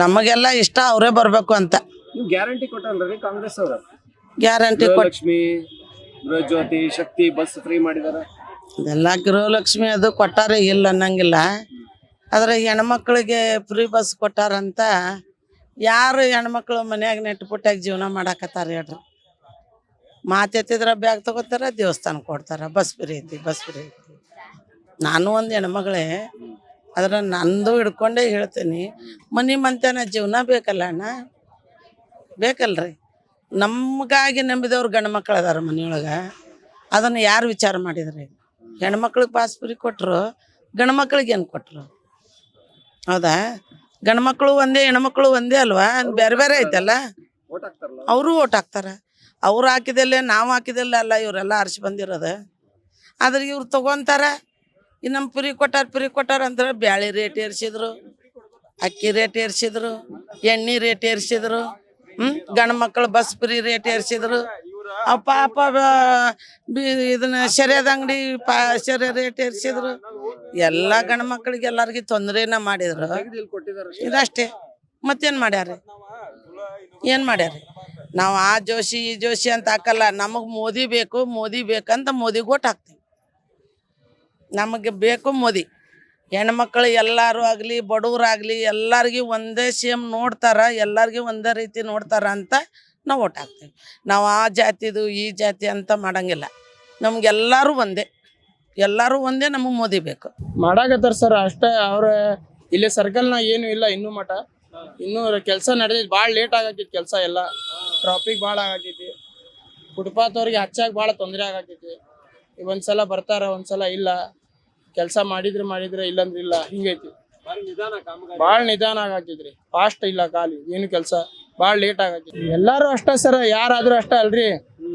ನಮಗೆಲ್ಲ ಇಷ್ಟ ಅವರೇ ಬರ್ಬೇಕು ಅಂತ. ನೀವು ಗ್ಯಾರಂಟಿ ಕೊಟ್ಟಲ್ರಿ ಕಾಂಗ್ರೆಸ್ ಅವರು? ಗ್ಯಾರಂಟಿ ಕೊಟ್ ಲಕ್ಷ್ಮಿ ಗೃಹ ಜ್ಯೋತಿ ಶಕ್ತಿ ಬಸ್ ಫ್ರೀ ಮಾಡಿದಾರ? ಎಲ್ಲ ಗೃಹಲಕ್ಷ್ಮಿ ಅದು ಕೊಟ್ಟಾರ, ಇಲ್ಲ ಅನ್ನಂಗಿಲ್ಲ. ಆದ್ರೆ ಹೆಣ್ಮಕ್ಳಿಗೆ ಫ್ರೀ ಬಸ್ ಕೊಟ್ಟಾರಂತ ಯಾರು ಹೆಣ್ಮಕ್ಳು ಮನ್ಯಾಗ ನೆಟ್ಟು ಪುಟ್ಟಾಗ ಜೀವನ ಮಾಡಾಕತ್ತಾರ ಹೇಳ್ರಿ. ಮಾತೆತ್ತಿದ್ರ ಬ್ಯಾಗ್ ತಗೋತಾರ ದೇವಸ್ಥಾನ ಕೊಡ್ತಾರ ಬಸ್ ಫ್ರೀ ಐತಿ, ಬಸ್ ಫ್ರೀ ಐತಿ. ನಾನು ಒಂದು ಹೆಣ್ಮಗಳೇ, ಆದ್ರೆ ನಂದು ಹಿಡ್ಕೊಂಡೇ ಹೇಳ್ತೀನಿ, ಮನಿ ಮಂತನ ಜೀವನ ಬೇಕಲ್ಲ ಅಣ್ಣ? ಬೇಕಲ್ರಿ. ನಮ್ಗಾಗಿ ನಂಬಿದವ್ರು ಗಂಡು ಮಕ್ಕಳು ಅದಾರ ಮನೆಯೊಳಗೆ. ಅದನ್ನು ಯಾರು ವಿಚಾರ ಮಾಡಿದ್ರಿ? ಹೆಣ್ಮಕ್ಳಿಗೆ ಪಾಸ್ ಫ್ರೀ ಕೊಟ್ಟರು ಗಂಡು ಮಕ್ಳಿಗೆ ಏನು ಕೊಟ್ಟರು ಹೌದಾ? ಗಂಡು ಮಕ್ಕಳು ಒಂದೇ ಹೆಣ್ಮಕ್ಳು ಒಂದೇ ಅಲ್ವಾ? ಬೇರೆ ಬೇರೆ ಐತಲ್ಲ? ಅವರು ಓಟ್ ಹಾಕ್ತಾರೆ. ಅವ್ರು ಹಾಕಿದಲ್ಲೇ, ನಾವು ಹಾಕಿದಲ್ಲ ಅಲ್ಲ, ಇವರೆಲ್ಲ ಅರ್ಸಿ ಬಂದಿರೋದು. ಆದ್ರೆ ಇವ್ರು ತಗೊಂತಾರ. ಈ ನಮ್ಮ ಫ್ರೀ ಕೊಟ್ಟಾರ ಫ್ರೀ ಕೊಟ್ಟಾರ ಅಂದ್ರೆ ಬ್ಯಾಳಿ ರೇಟ್ ಏರಿಸಿದ್ರು, ಅಕ್ಕಿ ರೇಟ್ ಏರ್ಸಿದ್ರು, ಎಣ್ಣೆ ರೇಟ್ ಏರ್ಸಿದ್ರು. ಹ್ಞೂ ಗಂಡ ಮಕ್ಕಳು ಬಸ್ ಫ್ರೀ ರೇಟ್ ಏರ್ಸಿದ್ರು. ಅವ್ ಪಾಪ ಇದನ್ನ ಶರ್ಯದ ಅಂಗಡಿ ಪಾ ಶರ್ಯ ರೇಟ್ ಏರ್ಸಿದ್ರು. ಎಲ್ಲ ಗಂಡ ಮಕ್ಕಳಿಗೆ ಎಲ್ಲಾರ್ಗಿ ತೊಂದರೆನ ಮಾಡಿದ್ರು. ಇದಷ್ಟೇ. ಮತ್ತೇನ್ ಮಾಡ್ಯಾರ ಏನು ಮಾಡ್ಯಾರ ನಾವು ಆ ಜೋಶಿ, ಈ ಜೋಶಿ ಅಂತ ಹಾಕಲ್ಲ, ನಮಗೆ ಮೋದಿ ಬೇಕು, ಮೋದಿ ಬೇಕಂತ ಮೋದಿಗೆ ಓಟ್ ಹಾಕ್ತೀವಿ. ನಮಗೆ ಬೇಕು ಮೋದಿ. ಹೆಣ್ಮಕ್ಳು ಎಲ್ಲರೂ ಆಗಲಿ, ಬಡವರಾಗಲಿ, ಎಲ್ಲರಿಗೂ ಒಂದೇ ಸೇಮ್ ನೋಡ್ತಾರೆ, ಎಲ್ಲರಿಗೂ ಒಂದೇ ರೀತಿ ನೋಡ್ತಾರೆ ಅಂತ ನಾವು ಓಟ್ ಹಾಕ್ತೀವಿ. ನಾವು ಆ ಜಾತಿದು, ಈ ಜಾತಿ ಅಂತ ಮಾಡಂಗಿಲ್ಲ. ನಮ್ಗೆಲ್ಲರೂ ಒಂದೇ. ಎಲ್ಲರೂ ಒಂದೇ ನಮಗೆ ಮೋದಿ ಬೇಕು. ಮಾಡಾಕತ್ತಾರ ಸರ್ ಅಷ್ಟೇ. ಅವ್ರ ಇಲ್ಲಿ ಸರ್ಕಲ್ನ ಏನು ಇಲ್ಲ, ಇನ್ನೂ ಮಠ. ಇನ್ನೂ ಕೆಲಸ ನಡೆದೈತಿ. ಭಾಳ ಲೇಟ್ ಆಗತ್ತೈತಿ ಕೆಲಸ ಎಲ್ಲ. ಟ್ರಾಫಿಕ್ ಭಾಳ ಆಗತೈತಿ ಫುಟ್ಪಾತ್ ಅವ್ರಿಗೆ ಹಚ್ಚಾಕ ಭಾಳ ತೊಂದರೆ ಆಗತೈತಿ ಒಂದ್ಸಲ ಬರ್ತಾರ, ಒಂದ್ಸಲ ಇಲ್ಲ. ಕೆಲಸ ಮಾಡಿದ್ರೆ ಮಾಡಿದ್ರೆ ಇಲ್ಲಾಂದ್ರೆ ಇಲ್ಲ ಹಿಂಗೈತಿ. ಭಾಳ ನಿಧಾನ ಆಗಾಕಿದ್ರಿ ಫಾಸ್ಟ್ ಇಲ್ಲ ಖಾಲಿ ಏನು ಕೆಲಸ. ಭಾಳ ಲೇಟ್ ಆಗಾಕಿದ್ರಿ ಎಲ್ಲಾರು ಅಷ್ಟೇ ಸರ ಯಾರಾದ್ರೂ ಅಷ್ಟೇ ಅಲ್ರಿ.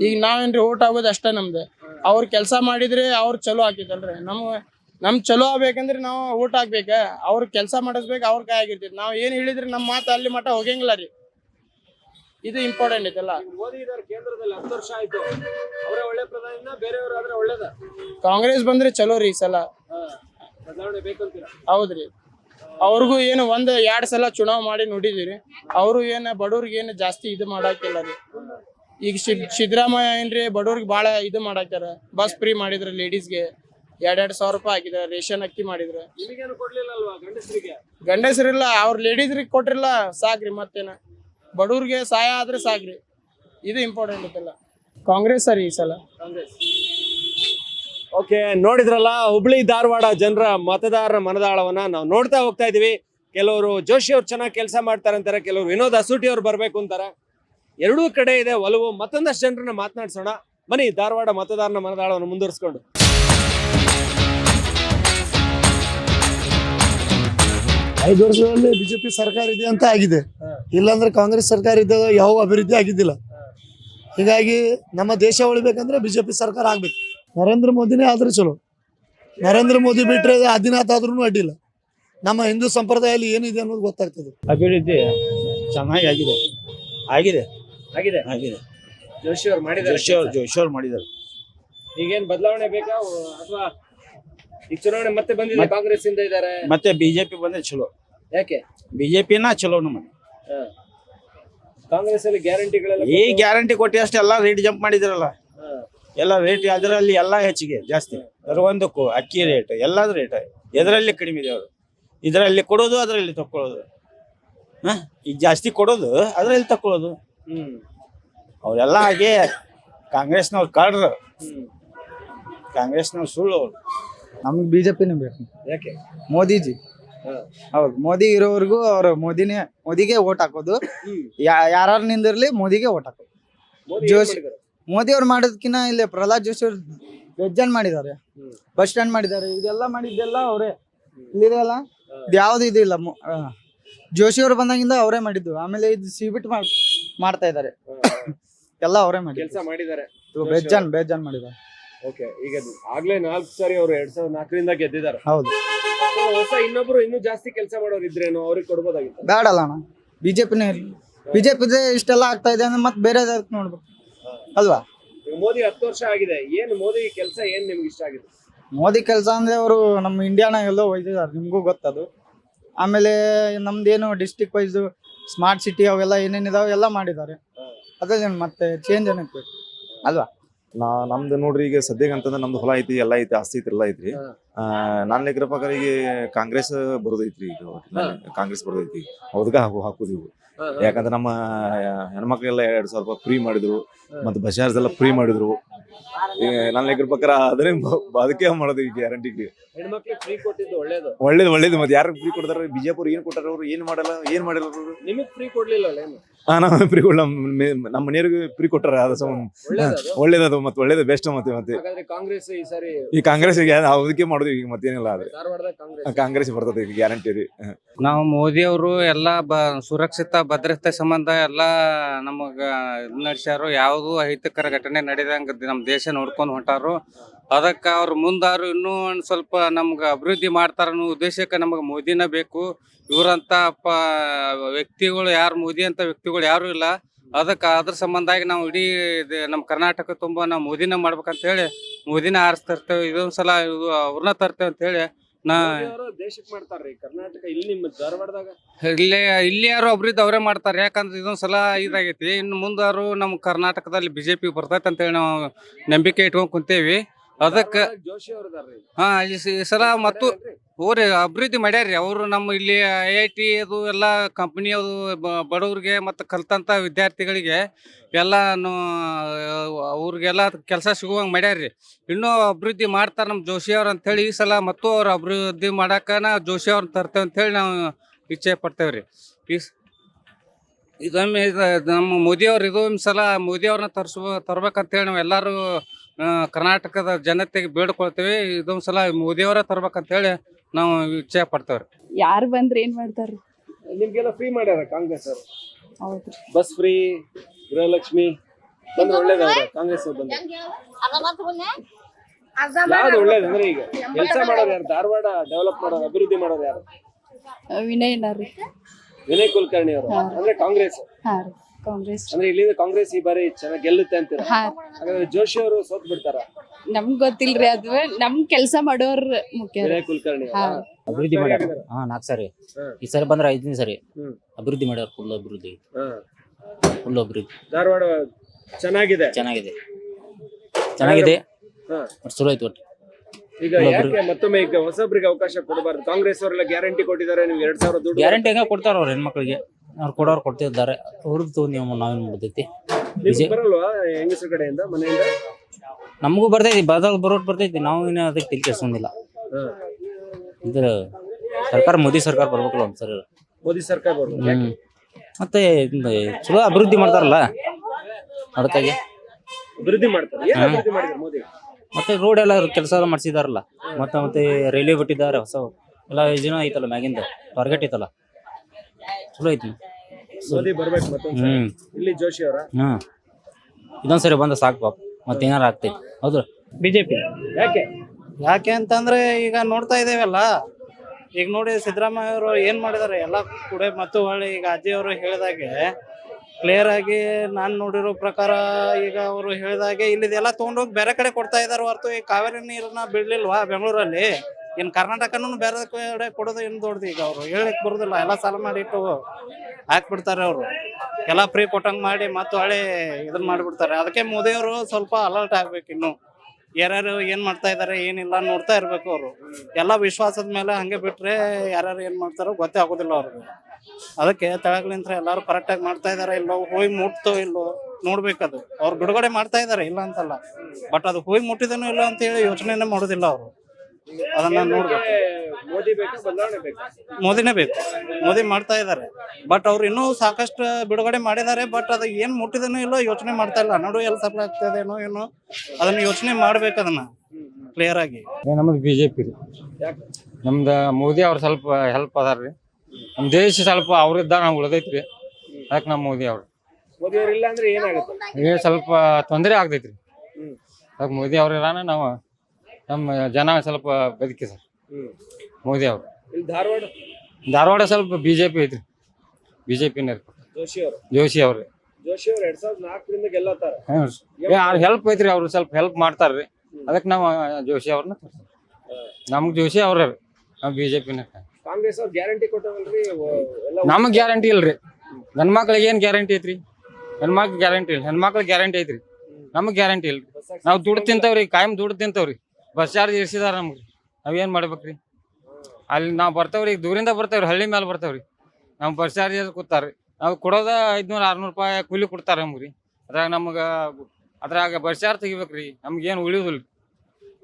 ಈಗ ನಾವೇನ್ರಿ ಊಟ ಆಗೋದು ಅಷ್ಟೇ ನಮ್ದು. ಅವ್ರ ಕೆಲಸ ಮಾಡಿದ್ರೆ ಅವ್ರ ಚಲೋ ಆಕೈತಲ್ರಿ. ನಮ್ ನಮ್ ಚಲೋ ಆಗ್ಬೇಕಂದ್ರೆ ನಾವು ಊಟ ಆಗ್ಬೇಕ ಅವ್ರ ಕೆಲಸ ಮಾಡಿಸ್ಬೇಕು ಅವ್ರ ಕೈ ಆಗಿರ್ತೈತಿ. ನಾವ್ ಏನ್ ಹೇಳಿದ್ರೆ ನಮ್ಮ ಮಾತು ಅಲ್ಲಿ ಮಠ ಹೋಗಂಗಿಲ್ಲ ರೀ. ಇದು ಇಂಪಾರ್ಟೆಂಟ್ ಐತಲ್ಲ ಮೋದಿ ಇದಾರೆ ಕೇಂದ್ರದಲ್ಲಿ ಹತ್ತು ವರ್ಷ ಆಯ್ತು. ಅವರೇ ಒಳ್ಳೆ ಪ್ರಧಾನಿನ ಬೇರೆಯವರು ಆದ್ರೆ ಒಳ್ಳೇದ? ಕಾಂಗ್ರೆಸ್ ಬಂದ್ರೆ ಚಲೋ ರೀ ಈ ಸಲ. ಬದಲಾವಣೆ ಬೇಕಂತೀರಾ? ಹೌದ್ರಿ. ಅವ್ರಿಗೂ ಏನು ಒಂದ್ ಎರಡ್ ಸಲ ಚುನಾವ್ ಮಾಡಿ ನೋಡಿದಿರಿ. ಅವರು ಏನ ಬಡವ್ರಿಗೆ ಏನು ಜಾಸ್ತಿ ಇದು ಮಾಡಾಕಿಲ್ಲ ರೀ. ಈಗ ಸಿದ್ ಸಿದ್ದರಾಮಯ್ಯ ಏನ್ರಿ ಬಡವ್ರಿಗೆ ಭಾಳ ಇದು ಮಾಡಾಕ್ಯಾರ. ಬಸ್ ಫ್ರೀ ಮಾಡಿದ್ರ ಲೇಡೀಸ್ಗೆ ಎರಡ್ ಎರಡ್ ಸಾವಿರ ರೂಪಾಯಿ ಹಾಕಿದ್ರ ರೇಷನ್ ಅಕ್ಕಿ ಮಾಡಿದ್ರ. ನಿಮಗೇನು ಕೊಡ್ಲಿಲ್ಲ ಅಲ್ವಾ ಗಂಡಸರಿಗೆ? ಗಂಡಸರಿಲ್ಲ ಅವ್ರ ಲೇಡೀಸ್ರಿಗೆ ಕೊಟ್ರಿಲ್ಲ ಸಾಕ್ರಿ ಮತ್ತೇನ. ಬಡವ್ರಿಗೆ ಸಹಾಯ ಆದ್ರೆ ಸಾಕ್ರಿ. ಇದು ಇಂಪಾರ್ಟೆಂಟ್ ಇದೆಲ್ಲ ಕಾಂಗ್ರೆಸ್ ಸರ್ ಈ ಸಲ. ಓಕೆ ನೋಡಿದ್ರಲ್ಲ, ಹುಬ್ಳಿ ಧಾರವಾಡ ಜನರ ಮತದಾರರ ಮನದಾಳವನ್ನ ನಾವು ನೋಡ್ತಾ ಹೋಗ್ತಾ ಇದೀವಿ. ಕೆಲವರು ಜೋಶಿ ಅವ್ರು ಚೆನ್ನಾಗಿ ಕೆಲಸ ಮಾಡ್ತಾರೆ ಅಂತಾರೆ, ಕೆಲವರು ವಿನೋದ್ ಅಸೂಟಿ ಅವ್ರು ಬರ್ಬೇಕು ಅಂತಾರೆ. ಎರಡೂ ಕಡೆ ಇದೆ ಒಲವು. ಮತ್ತೊಂದಷ್ಟು ಜನರನ್ನ ಮಾತನಾಡ್ಸೋಣ. ಬನ್ನಿ, ಧಾರವಾಡ ಮತದಾರನ ಮನದಾಳವನ್ನು ಮುಂದುವರಿಸ್ಕೊಂಡು. ಐದು ವರ್ಷದಲ್ಲಿ ಬಿಜೆಪಿ ಸರ್ಕಾರ ಇದೆ ಅಂತ ಆಗಿದೆ. ಇಲ್ಲಾಂದ್ರೆ ಕಾಂಗ್ರೆಸ್ ಸರ್ಕಾರ ಇದ್ದಾಗ ಯಾವ ಅಭಿವೃದ್ಧಿ ಆಗಿದ್ದಿಲ್ಲ. ಹೀಗಾಗಿ ನಮ್ಮ ದೇಶ ಉಳಿಬೇಕಂದ್ರೆ ಬಿಜೆಪಿ ಸರ್ಕಾರ ಆಗ್ಬೇಕು. ನರೇಂದ್ರ ಮೋದಿನೇ ಆದ್ರೆ ಚಲೋ. ನರೇಂದ್ರ ಮೋದಿ ಬಿಟ್ರೆ ಆದಿನಾಥ್ ಆದ್ರೂ ಅಡ್ಡಿಲ್ಲ. ನಮ್ಮ ಹಿಂದೂ ಸಂಪ್ರದಾಯದಲ್ಲಿ ಏನಿದೆ ಅನ್ನೋದು ಗೊತ್ತಾಗ್ತದೆ. ಅಭಿವೃದ್ಧಿ ಚೆನ್ನಾಗಿ ಆಗಿದೆ. ಆಗಿದೆ. ಆಗಿದೆ. ಆಗಿದೆ. ಜೋಶಿ ಅವ್ರು ಮಾಡಿದ್ದಾರೆ. ಜೋಶಿ ಅವ್ರು ಜೋಶಿ ಅವ್ರು ಮಾಡಿದ್ದಾರೆ. ಈಗೇನ್ ಬದಲಾವಣೆ ಬೇಕಾ? ಅಥವಾ ಈಗ ಚುನಾವಣೆ ಮತ್ತೆ ಬಂದಿದೆ ಕಾಂಗ್ರೆಸ್ ಇಂದ ಇದಾರೆ ಮತ್ತೆ ಬಿಜೆಪಿ ಬಂದ್ರೆ ಚಲೋ. ಯಾಕೆ? ಬಿಜೆಪಿನ ಚಲೋ ನಮಗೆ ಕಾಂಗ್ರೆಸ್ ಅಲ್ಲಿ ಗ್ಯಾರಂಟಿಗಳೆಲ್ಲ ಈ ಗ್ಯಾರಂಟಿ ಕೊಟ್ಟು ಅಷ್ಟೇ ಎಲ್ಲ ರೇಟ್ ಜಂಪ್ ಮಾಡಿದಿರಲ್ಲ? ಎಲ್ಲ ರೇಟ್ ಅದರಲ್ಲಿ ಎಲ್ಲ ಹೆಚ್ಚಿಗೆ ಜಾಸ್ತಿ. ಒಂದಕ್ಕೂ ಅಕ್ಕಿ ರೇಟ್ ಎಲ್ಲದ ರೇಟ್ ಎದರಲ್ಲಿ ಕಡಿಮೆ ಇದೆ ಅವರು ಇದರಲ್ಲಿ ಕೊಡೋದು ಅದರಲ್ಲಿ ತಕ್ಕೊಳ್ಳೋದು. ಹಾ? ಈಗ ಜಾಸ್ತಿ ಕೊಡೋದು ಅದರಲ್ಲಿ ತಕ್ಕೊಳ್ಳೋದು. ಹ್ಮ್. ಅವರೆಲ್ಲ ಹಾಗೆ ಕಾಂಗ್ರೆಸ್ನವ್ರು ಕಳ್ರು. ಕಾಂಗ್ರೆಸ್ನವ್ರು ಸುಳ್ಳು ಅವ್ರು. ನಮ್ಗೆ ಬಿಜೆಪಿನೇ ಬೇಕು. ಯಾಕೆ? ಮೋದಿಜಿ. ಹೌದು ಮೋದಿ ಇರೋವರೆಗೂ ಅವ್ರು ಮೋದಿನೇ ಮೋದಿಗೆ ಓಟ್ ಹಾಕೋದು. ಯಾರು ನಿಂದಿರ್ಲಿ ಮೋದಿಗೆ ಓಟ್ ಹಾಕೋದು. ಮೋದಿ ಜೋಶ್-? ಮೋದಿ ಅವ್ರು ಮಾಡೋದಕ್ಕಿಂತ ಇಲ್ಲಿ ಪ್ರಹ್ಲಾದ್ ಜೋಶಿ ಅವ್ರು ಬೆಜ್ಜನ್ ಮಾಡಿದ್ದಾರೆ. ಬಸ್ ಸ್ಟ್ಯಾಂಡ್ ಮಾಡಿದ್ದಾರೆ. ಇದೆಲ್ಲ ಮಾಡಿದ್ದೆಲ್ಲ ಅವರೇ. ಇಲ್ಲಿದೆಲ್ಲ ಇದು ಯಾವ್ದು ಇದು ಇಲ್ಲ ಜೋಶಿ ಅವ್ರು ಬಂದಾಗಿಂದ ಅವರೇ ಮಾಡಿದ್ದು. ಆಮೇಲೆ ಇದು ಸಿಬಿಟ್ ಮಾಡ್ ಮಾಡ್ತಾ ಇದ್ದಾರೆ. ಎಲ್ಲ ಅವರೇ ಕೆಲಸ ಮಾಡಿದ್ದು ಮಾಡಿದ್ದಾರೆ ಬೇಜಾನ್ ಬೇಜಾನ್ ಮಾಡಿದ್ದಾರೆ. ಓಕೆ ಈಗ ಆಗ್ಲೇ ನಾಲ್ಕು ಸಾರಿ ಅವರು ಎರಡ್ ಸಾವಿರದ ನಾಲ್ಕರಿಂದ ಗೆದ್ದಿದ್ದಾರೆ. ಹೌದು. So, ಹೊಸ ಇನ್ನೊಬ್ರು ಇನ್ನೂ ಜಾಸ್ತಿ ಕೆಲಸ ಮಾಡೋರು ಇದ್ರೇನು ಅವ್ರಿಗೆ ಕೊಡ್ಬೋದಾಗಿತ್ತು? ಬೇಡಲ್ಲ ಅಣ್ಣ. ಬಿಜೆಪಿನೇ ಇರ್ಲಿ. ಬಿಜೆಪಿ ಇಷ್ಟೆಲ್ಲ ಆಗ್ತಾ ಇದೆ ಅಂದ್ರೆ ಮತ್ತೆ ಬೇರೆ ನೋಡ್ಬೇಕು. ಅಲ್ವಾ? ಈಗ ಮೋದಿ ಹತ್ತು ವರ್ಷ ಆಗಿದೆ. ಏನ್ ಮೋದಿ ಕೆಲಸ ಏನ್ ನಿಮ್ಗೆ ಇಷ್ಟ ಆಗಿದೆ? ಮೋದಿ ಕೆಲಸ ಅಂದ್ರೆ ಅವರು ನಮ್ಮ ಇಂಡಿಯಾನ ಎಲ್ಲೋ ಒಯ್ದಿದ್ದಾರೆ. ನಿಮಗೂ ಗೊತ್ತದು. ಆಮೇಲೆ ನಮ್ದೇನು ಡಿಸ್ಟಿಕ್ ವೈಸ್ ಸ್ಮಾರ್ಟ್ ಸಿಟಿ ಅವೆಲ್ಲ ಏನೇನಿದಾವೆ ಎಲ್ಲ ಮಾಡಿದ್ದಾರೆ. ಅದ್ರಲ್ಲಿ ಮತ್ತೆ ಚೇಂಜ್ ಏನಕ್ಕೆ ಬೇಕು? ಅಲ್ವಾ? ನಾ ನಮ್ದು ನೋಡ್ರಿ ಈಗ ಸದ್ಯಕ್ಕೆ ಅಂತಂದ್ರೆ ನಮ್ದು ಹೊಲ ಐತಿ ಎಲ್ಲ ಐತಿ ಆಸ್ತಿ ಐತಿ ಎಲ್ಲ ಐತ್ರಿ. ನಾನ್ ಲೆಕ್ಕರ ಪ್ರಕಾರ ಈಗ ಕಾಂಗ್ರೆಸ್ ಬರೋದೈತ್ರಿ ಈಗ ಕಾಂಗ್ರೆಸ್ ಬರೋದೈತಿ. ಅವ್ದಕ್ಕ ಹಾಕು ಹಾಕುದು ಇವು ಯಾಕಂದ್ರೆ ನಮ್ಮ ಹೆಣ್ಮಕ್ಳೆಲ್ಲ ಎರಡ್ ಸಾವಿರ ರೂಪಾಯಿ ಫ್ರೀ ಮಾಡಿದ್ರು ಮತ್ತೆ ಚಾರ್ಜ್ ಎಲ್ಲ ಫ್ರೀ ಮಾಡಿದ್ರು ನನ್ನ ಲೆಕ್ಕದ ಪ್ರಕಾರ ಅದನ್ನೇ ಬ- ಅದಕ್ಕೆ ಮಾಡೋದು ಈ ಗ್ಯಾರಂಟಿಗೆ ಹೆಣ್ಮಕ್ಳಿಗೆ ಫ್ರೀ ಕೊಟ್ಟಿದ್ದು ಒಳ್ಳೇದು. ಒಳ್ಳೇದು ಒಳ್ಳೇದು ಮತ್ತೆ ಯಾರು ಫ್ರೀ ಕೊಡ್ತಾರ? ಬಿಜೆಪಿ ಏನ್ ಕೊಟ್ಟಾರ ಅವ್ರು? ಏನ್ ಮಾಡಲ್ಲ ಏನ್ ಮಾಡಿಲ್ಲ ನಿಮಗ್ ಫ್ರೀ ಕೊಡ್ಲಿಲ್ಲ ಏನು? ಹಾ ನಾವು ಫ್ರೀ ಕೊಡ್ ನಮ್ಮ ಮನೆಯವ್ರಿಗೆ ಫ್ರೀ ಕೊಟ್ಟಾರ ಅದು ಒಳ್ಳೇದದು. ಒಳ್ಳೇದದು ಮತ್ತೆ ಒಳ್ಳೇದು ಬೆಸ್ಟ್ ಮತ್ತೆ ಮತ್ತೆ. ಹಾಗಾದ್ರೆ ಕಾಂಗ್ರೆಸ್ ಈ ಸಾರಿ ಈ ಕಾಂಗ್ರೆಸ್ ಅದಕ್ಕೆ ಮಾಡೋದು ಈಗ ಮತ್ತೇನಿಲ್ಲ ಆದ್ರೆ. ಕಾಂಗ್ರೆಸ್? ಕಾಂಗ್ರೆಸ್ ಬರ್ತದೆ ಈಗ ಗ್ಯಾರಂಟಿ ರೀ. ನಾವು ಮೋದಿ ಅವರು ಎಲ್ಲ ಬ ಸುರಕ್ಷಿತ ಭದ್ರತೆ ಸಂಬಂಧ ಎಲ್ಲ ನಮಗ ನಡೆಸ್ಯಾರು ನಡ್ಸ್ಯಾರು ಯಾವುದು ಅಹಿತಕರ ಘಟನೆ ನಡೆದಂಗ ನಮ್ಮ ದೇಶ ನೋಡ್ಕೊಂಡು ಹೊಂಟಾರು. ಅದಕ್ಕೆ ಅವ್ರ ಮುಂದಾರು ಇನ್ನೂ ಒಂದು ಸ್ವಲ್ಪ ನಮ್ಗೆ ಅಭಿವೃದ್ಧಿ ಮಾಡ್ತಾರ ಅನ್ನೋ ಉದ್ದೇಶಕ್ಕೆ ನಮಗೆ ಮೋದಿನ ಬೇಕು. ಇವರಂತ ಪ ವ್ಯಕ್ತಿಗಳು ಯಾರು ಮೋದಿ ಅಂತ ವ್ಯಕ್ತಿಗಳು ಯಾರು ಇಲ್ಲ. ಅದಕ್ಕೆ ಅದ್ರ ಸಂಬಂಧಾಗಿ ನಾವು ಇಡೀ ನಮ್ಮ ಕರ್ನಾಟಕ ತುಂಬ ನಾವು ಮೋದಿನ ಮಾಡ್ಬೇಕಂತ ಹೇಳಿ ಮೋದಿನ ಆರಿಸ್ತಿರ್ತೇವೆ. ಇದೊಂದ್ ಸಲ ಇದು ಅವ್ರನ್ನ ತರ್ತೇವೆ ಅಂತ ಹೇಳಿ ನಾ ದೇಶಕ್ಕೆ ಮಾಡ್ತಾರ್ರಿ ಕರ್ನಾಟಕ ಇಲ್ಲಿ ನಿಮ್ಮ ಧಾರವಾಡದಾಗ? ಇಲ್ಲಿ ಇಲ್ಲಿ ಯಾರು ಅಭಿವೃದ್ಧಿ ಅವರೇ ಮಾಡ್ತಾರೆ ಯಾಕಂದ್ರೆ ಇದೊಂದ್ ಸಲ ಇದಾಗೈತಿ. ಇನ್ನು ಮುಂದಾರು ನಮ್ಮ ಕರ್ನಾಟಕದಲ್ಲಿ ಬಿಜೆಪಿ ಬರ್ತೈತೆ ಅಂತೇಳಿ ನಾವು ನಂಬಿಕೆ ಇಟ್ಕೊಂಡು ಕುಂತೇವಿ. ಅದಕ್ಕೆ ಹಾ ಈ ಸ- ಈ ಸಲ ಮತ್ತು ಅವ್ರಿ ಅಭಿವೃದ್ಧಿ ಮಾಡ್ಯಾರ್ರಿ ಅವರು ನಮ್ಮ ಇಲ್ಲಿ ಐ ಐ ಟಿ ಅದು ಎಲ್ಲ ಕಂಪ್ನಿ ಅದು ಬ- ಬಡವ್ರಿಗೆ ಮತ್ತು ಕಲ್ತಂಥ ವಿದ್ಯಾರ್ಥಿಗಳಿಗೆ ಎಲ್ಲ ಅವ್ರಿಗೆಲ್ಲ ಕೆಲಸ ಸಿಗುವಂಗೆ ಮಾಡ್ಯಾರ್ರಿ ಇನ್ನೂ ಅಭಿವೃದ್ಧಿ ಮಾಡ್ತಾರೆ ನಮ್ಮ ಜೋಶಿ ಅವ್ರು ಅಂತೇಳಿ ಈ ಸಲ ಮತ್ತು ಅವ್ರು ಅಭಿವೃದ್ಧಿ ಮಾಡಾಕ ನಾವು ಜೋಶಿ ಅವ್ರನ್ನ ತರ್ತೇವೆ ಅಂತೇಳಿ ನಾವು ಇಚ್ಛೆ ಪಡ್ತೇವೆ ರೀ. ಈ ಸ್- ಇದೊಮ್ಮೆ ಇದು ನಮ್ಮ ಮೋದಿಯವ್ರು ಇದೊಂದು ಸಲ ಮೋದಿಯವ್ರನ್ನ ತರ್ಸ್ಬೋ ತರ್ಬೇಕಂತೇಳಿ ನಾವು ಎಲ್ಲರೂ ಕರ್ನಾಟಕದ ಜನತೆಗೆ ಬೇಡ್ಕೊಳ್ತೇವೆ ಇದೊಂದ್ಸಲ ಸಲ ಮೋದಿಯವರ ತರ್ಬೇಕಂತ ಹೇಳಿ ನಾವು ಇಚ್ಛೆ ಪಡ್ತೇವ್ರಿ. ಯಾರು ಬಂದ್ರೆ ಏನ್ ಮಾಡ್ತಾರ ನಿಮ್ಗೆಲ್ಲ ಫ್ರೀ ಮಾಡ್ಯಾರ ಕಾಂಗ್ರೆಸ್ ಅವರು? ಹೌದ್ರಿ. ಬಸ್ ಫ್ರೀ ಗೃಹಲಕ್ಷ್ಮಿ ಬಂದ್ರೆ ಒಳ್ಳೇದವ್ರೆ ಕಾಂಗ್ರೆಸ್ ಅವ್ರು ಬಂದ್ರೆ. ಯಾವ್ದು ಒಳ್ಳೇದಂದ್ರೆ ಈಗ ಕೆಲಸ ಮಾಡೋರು ಯಾರು? ಧಾರವಾಡ ಡೆವಲಪ್ ಮಾಡೋರು ಅಭಿವೃದ್ಧಿ ಮಾಡೋರು ಯಾರು? ವಿನಯ್ ನಾರಿ ವಿನಯ್ ಕುಲಕರ್ಣಿ ಅವರು. ಅಂದ್ರೆ ಕಾಂಗ್ರೆಸ್. ಹಾ ರೀ. ಕಾಂಗ್ರೆಸ್. ಅಂದ್ರೆ ಇಲ್ಲಿಂದ ಕಾಂಗ್ರೆಸ್ ಈ ಬಾರಿ ಚೆನ್ನಾಗಿ ಗೆಲ್ಲುತ್ತೆ ಅಂತ ಹಾ. ಹಾಗಾದ್ರೆ ಜೋಶಿ ಅವರು ಸೋತ್ ಬಿಡ್ತಾರ? ನಮ್ಗ್ ಗೊತ್ತಿಲ್ರಿ ಅದು ನಮ್ ಕೆಲ್ಸ ಮಾಡೋರ್ ಮುಖ್ಯ. ವಿನಯ್ ಕುಲಕರ್ಣಿ ಹಾ. ಅಭಿವೃದ್ಧಿ ಮಾಡ್ಯಾರ. ಹಾ ನಾಲ್ಕು ಸಾರಿ. ಹ್ಮ್. ಈ ಸಾರಿ ಬಂದ್ರೆ ಐದನೇ ಸರಿ. ಹ್ಮ್. ಅಭಿವೃದ್ಧಿ ಮಾಡ್ಯಾರ ಫುಲ್ ಅಭಿವೃದ್ಧಿ. ಹಾ. ಫುಲ್ ಅಭಿವೃದ್ಧಿ. ಧಾರವಾಡ ಚೆನ್ನಾಗಿದೆ? ಚೆನ್ನಾಗಿದೆ. ಚೆನ್ನಾಗಿದೆ. ಹಾ. ಆಯ್ತು ಚಲೋ ಐತಿ ಒಟ್ಟು ಈಗ ಯಾಕೆ ಮತ್ತೊಮ್ಮೆ ಈಗ ಹೊಸಬ್ರಿಗೆ ಅವಕಾಶ ಕೊಡಬಾರ್ದು? ಕಾಂಗ್ರೆಸ್ ಅವರೆಲ್ಲ ಗ್ಯಾರಂಟಿ ಕೊಟ್ಟಿದ್ದಾರೆ ನೀವು ಎರಡ್ ಸಾವಿರ ದುಡ್ಡು ಗ್ಯಾರಂಟಿ ಹೆಂಗ ಕೊಡ್ತಾರ ಅವ್ರ ಹೆಣ್ಮಕ್ಳಿಗೆ? ಅವ್ರು ಕೊಡೋರು ಕೊಡ್ತಿದ್ದಾರೆ. ಅವ್ರದ್ದು ತಗೊಂಡು ನೀವು ನಾವೇನ್ ಮಾಡ್ತೈತಿ? ನಿಮ್ಗೆ ಬರಲ್ವಾ ಹೆಂಗಸರ ಕಡೆಯಿಂದ ಮನೆಯಿಂದ? ನಮಗೂ ಬರ್ತೈತಿ ಬದಲ್ ಬರೋಟ್ ಬರ್ತೈತಿ. ನಾವು ಏನ ಅದಕ್ಕೆ ತಲೆ ಇದು ಹಾ. ಸರ್ಕಾರ ಮೋದಿ ಸರ್ಕಾರ ಬರ್ಬೇಕಲ್ಲ ಒಂದ್ಸರಿ ಮೋದಿ ಸರ್ಕಾರ ಬರ್ಬೋದು ಹ್ಮ್. ಮತ್ತೆ ಚಲೋ ಅಭಿವೃದ್ಧಿ ಮಾಡ್ತಾರಲ್ಲ? ಅದಕ್ಕಾಗಿ. ಅಭಿವೃದ್ಧಿ ಮಾಡ್ತಾರೆ. ಏನ್ ಅಭಿವೃದ್ಧಿ ಮಾಡಿದ್ರು ಮೋದಿ? ಮತ್ತೆ ರೋಡ್ ಎಲ್ಲ ಕೆಲಸ ಎಲ್ಲ ಮಾಡಿಸಿದಾರಲ್ಲ? ಮತ್ತೆ ಮತ್ತೆ ರೈಲ್ವೆ ಬಿಟ್ಟಿದ್ದಾರೆ ಹೊಸ ಎಲ್ಲ ಯೋಜನೆ ಐತಲ್ಲ ಮ್ಯಾಗಿಂದ? ಟಾರ್ಗೆಟ್ ಐತಲ್ಲ? ಚಲೋ ಐತಿ. ಬರ್ಬೇಕು ಹ್ಮ್. ಇಲ್ಲಿ ಜೋಶಿ ಅವರ? ಇದೊಂದ್ಸರಿ ಬಂದ ಸಾಕು ಪಾಪ. ಮತ್ತೇನಾರ ಏನಾರ ಆಗ್ತೈತಿ. ಹೌದು ಬಿಜೆಪಿ. ಯಾಕೆ? ಯಾಕೆ ಅಂತಂದ್ರೆ ಈಗ ನೋಡ್ತಾ ಇದೇವಲ್ಲ ಈಗ ನೋಡಿ ಸಿದ್ದರಾಮಯ್ಯ ಅವರು ಏನ್ ಮಾಡಿದಾರೆ ಎಲ್ಲ ಕೂಡ ಮತ್ತು ಹೊಳ್ಳಿ ಈಗ ಅಜ್ಜಿ ಅವರು ಹೇಳಿದಾಗೆ ಕ್ಲಿಯರ್ ಆಗಿ ನಾನು ನೋಡಿರೋ ಪ್ರಕಾರ ಈಗ ಅವರು ಹೇಳಿದಾಗೆ ಇಲ್ಲಿದೆಲ್ಲ ತೊಗೊಂಡೋಗಿ ಬೇರೆ ಕಡೆ ಕೊಡ್ತಾ ಇದಾರೆ ಹೊರತು ಈ ಕಾವೇರಿ ನೀರನ್ನ ಬಿಡ್ಲಿಲ್ವಾ ಬೆಂಗಳೂರಲ್ಲಿ? ಇನ್ನು ಕರ್ನಾಟಕನೂ ಬೇರೆ ಕಡೆ ಕೊಡೋದು ಏನು ದೊಡ್ಡದು ಈಗ ಅವರು ಹೇಳಕ್ ಬರೋದಿಲ್ಲ. ಎಲ್ಲ ಸಾಲ ಮಾಡಿಟ್ಟು ಹಾಕ್ಬಿಡ್ತಾರೆ ಅವರು. ಎಲ್ಲ ಫ್ರೀ ಕೊಟ್ಟಂಗೆ ಮಾಡಿ ಮತ್ತು ಹಳೆ ಇದನ್ನ ಮಾಡಿಬಿಡ್ತಾರೆ. ಅದಕ್ಕೆ ಮೋದಿಯವರು ಸ್ವಲ್ಪ ಅಲರ್ಟ್ ಆಗ್ಬೇಕು ಇನ್ನು. ಯಾರ್ಯಾರು ಏನ್ ಮಾಡ್ತಾ ಇದಾರೆ, ಏನಿಲ್ಲ ನೋಡ್ತಾ ಇರ್ಬೇಕು ಅವರು. ಎಲ್ಲ ವಿಶ್ವಾಸದ ಮೇಲೆ ಹಂಗೆ ಬಿಟ್ರೆ ಯಾರ್ಯಾರು ಏನ್ ಮಾಡ್ತಾರೋ ಗೊತ್ತೇ ಆಗೋದಿಲ್ಲ ಅವ್ರಿಗೆ. ಅದಕ್ಕೆ ತಳಗಳಿಂತ ಎಲ್ಲಾರು ಕರೆಕ್ಟಾಗಿ ಮಾಡ್ತಾ ಇದಾರೆ ಇಲ್ಲೋ ಹೋಗಿ ಮುಟ್ತೋ ಇಲ್ಲೋ ನೋಡ್ಬೇಕದು. ಅವ್ರು ಬಿಡುಗಡೆ ಮಾಡ್ತಾ ಇದಾರೆ, ಇಲ್ಲ ಅಂತಲ್ಲ. ಬಟ್ ಅದು ಹೋಗಿ ಮುಟ್ಟಿದನು ಇಲ್ಲ ಅಂತ ಹೇಳಿ ಯೋಚನೆನೇ ಮಾಡೋದಿಲ್ಲ ಅವರು. ಅದನ್ನ ನೋಡ್ಬೇಕು. ಮೋದಿ ಬೇಕಾ ಬದಲಾವಣೆ ಬೇಕಾ. ಮೋದಿನೇ ಬೇಕು. ಮೋದಿ ಮಾಡ್ತಾ ಇದ್ದಾರೆ. ಬಟ್ ಅವ್ರು ಇನ್ನೂ ಸಾಕಷ್ಟು ಬಿಡುಗಡೆ ಮಾಡಿದ್ದಾರೆ. ಬಟ್ ಅದ ಏನ್ ಮುಟ್ಟಿದನೋ ಇಲ್ಲ ಯೋಚನೆ ಮಾಡ್ತಾ ಇಲ್ಲ. ನಡು ಎಲ್ಲಿ ಸಪ್ಲೈ ಆಗ್ತದೇನೋ ಏನೋ ಅದನ್ನ ಯೋಚನೆ ಮಾಡ್ಬೇಕು ಅದನ್ನ. ಕ್ಲಿಯರ್ ಆಗಿ. ನಮ್ದು ಬಿಜೆಪಿ ರೀ. ಯಾಕೆ? ನಮ್ದು ಮೋದಿ ಅವ್ರು ಸ್ವಲ್ಪ ಹೆಲ್ಪ್ ಅದಾರ ರೀ. ನಮ್ಮ ದೇಶ ಸ್ವಲ್ಪ ಅವ್ರಿದ್ದ ನಾವು ಉಳ್ದೈತ್ರಿ. ಅದಕ್ಕೆ ನಮ್ಮ ಮೋದಿ ಅವ್ರು? ಮೋದಿ ಅವ್ರು ಇಲ್ಲ ಅಂದ್ರೆ ಏನಾಗುತ್ತೆ? ಈಗ ಸ್ವಲ್ಪ ತೊಂದರೆ ಆಗ್ತೈತ್ರಿ. ಅದಕ್ಕೆ ಮೋದಿ ಅವ್ರ ಇರಾನ ನಾವು? ನಮ್ಮ ಜನ ಸ್ವಲ್ಪ ಬದುಕಿ ಸರ್. ಮೋದಿ ಅವರು. ಇಲ್ಲಿ ಧಾರವಾಡ? ಧಾರವಾಡ ಸ್ವಲ್ಪ ಬಿ ಜೆ ಪಿ ಐತ್ರಿ. ಬಿ ಜೆ ಪಿನ ಜೋಶಿ ಅವರು. ಜೋಶಿ ಅವ್ರಿ. ಜೋಶಿ ಅವ್ರು ಎರಡ್ ಸಾವಿರದ ನಾಲ್ಕರಿಂದ ಗೆಲ್ಲತ್ತಾರ? ಹ್ಞೂ ಹೆಲ್ಪ್ ಐತ್ರಿ ಅವ್ರು ಸ್ವಲ್ಪ ಹೆಲ್ಪ್ ಮಾಡ್ತಾರ್ರಿ. ಅದಕ್ಕೆ ನಾವು ಜೋಶಿ ಅವ್ರನ್ನ ನಮ್ಗೆ ಜೋಶಿ ಅವ್ರ ನಾವು ಬಿ ಜೆ ಪಿನ ಕಾಂಗ್ರೆಸ್ ಅವ್ರು ಗ್ಯಾರಂಟಿ ಕೊಟ್ಟವಲ್ರಿ ನಮಗೆ ಗ್ಯಾರಂಟಿ ಇಲ್ರಿ. ಹೆಣ್ಮಕ್ಳಿಗೆ ಮಕ್ಳಿಗೆ ಏನ್ ಗ್ಯಾರಂಟಿ ಐತ್ರಿ? ಹೆಣ್ಮಕ್ಳು ಗ್ಯಾರಂಟಿ ಇಲ್ಲ. ಹೆಣ್ಮಕ್ಳಿಗೆ ಗ್ಯಾರಂಟಿ ಐತ್ರಿ. ನಮಗೆ ಗ್ಯಾರಂಟಿ ಇಲ್ರಿ. ನಾವು ದುಡ್ಡು ತಿಂತವ್ರಿ ಕಾಯಂ ದುಡ್ಡು ತಿಂತವ್ರಿ. ಬಸ್ ಚಾರ್ಜ್ ಇರ್ಸಿದಾರ ನಮ್ಗೆ. ನಾವೇನು ಮಾಡ್ಬೇಕ್ರಿ? ಅಲ್ಲಿ ನಾವು ಬರ್ತೇವ್ರಿ, ಈಗ ದೂರಿಂದ ಬರ್ತೇವ್ರಿ, ಹಳ್ಳಿ ಮೇಲೆ ಬರ್ತೇವ್ರಿ. ನಾವು ಬಸ್ ಚಾರ್ಜ್ ಕೂತಾರ್ರಿ? ನಾವು ಕೊಡೋದ ಐದ್ನೂರ, ಆರ್ನೂರು ರೂಪಾಯಿ ಕೂಲಿ ಕೊಡ್ತಾರೆ ನಮ್ಗೆ ಅದ್ರಾಗ ನಮ್ಗೆ ಅದ್ರಾಗ ಬಸ್ ಚಾರ್ಜ್ ತೆಗಿಬೇಕ್ರಿ. ನಮ್ಗೇನು ಉಳಿಯೋದಿಲ್ಲ.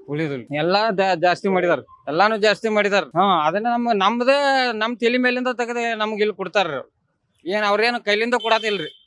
ಉಳಿಯೋದಿಲ್ಲ. ಎಲ್ಲಾ ಜಾಸ್ತಿ ಮಾಡಿದಾರ. ಎಲ್ಲಾನು ಜಾಸ್ತಿ ಮಾಡಿದಾರ. ಹಾ, ಅದನ್ನ ನಮ್ಮ ನಮ್ಮದೇ ನಮ್ಮ ತಲೆ ಮೇಲಿಂದ ತೆಗೆದ ನಮ್ಗೆ ಇಲ್ಲಿ ಕೊಡ್ತಾರ. ಏನ್ ಅವ್ರೇನು ಕೈಲಿಂದ ಕೊಡತಿಲ್ರಿ.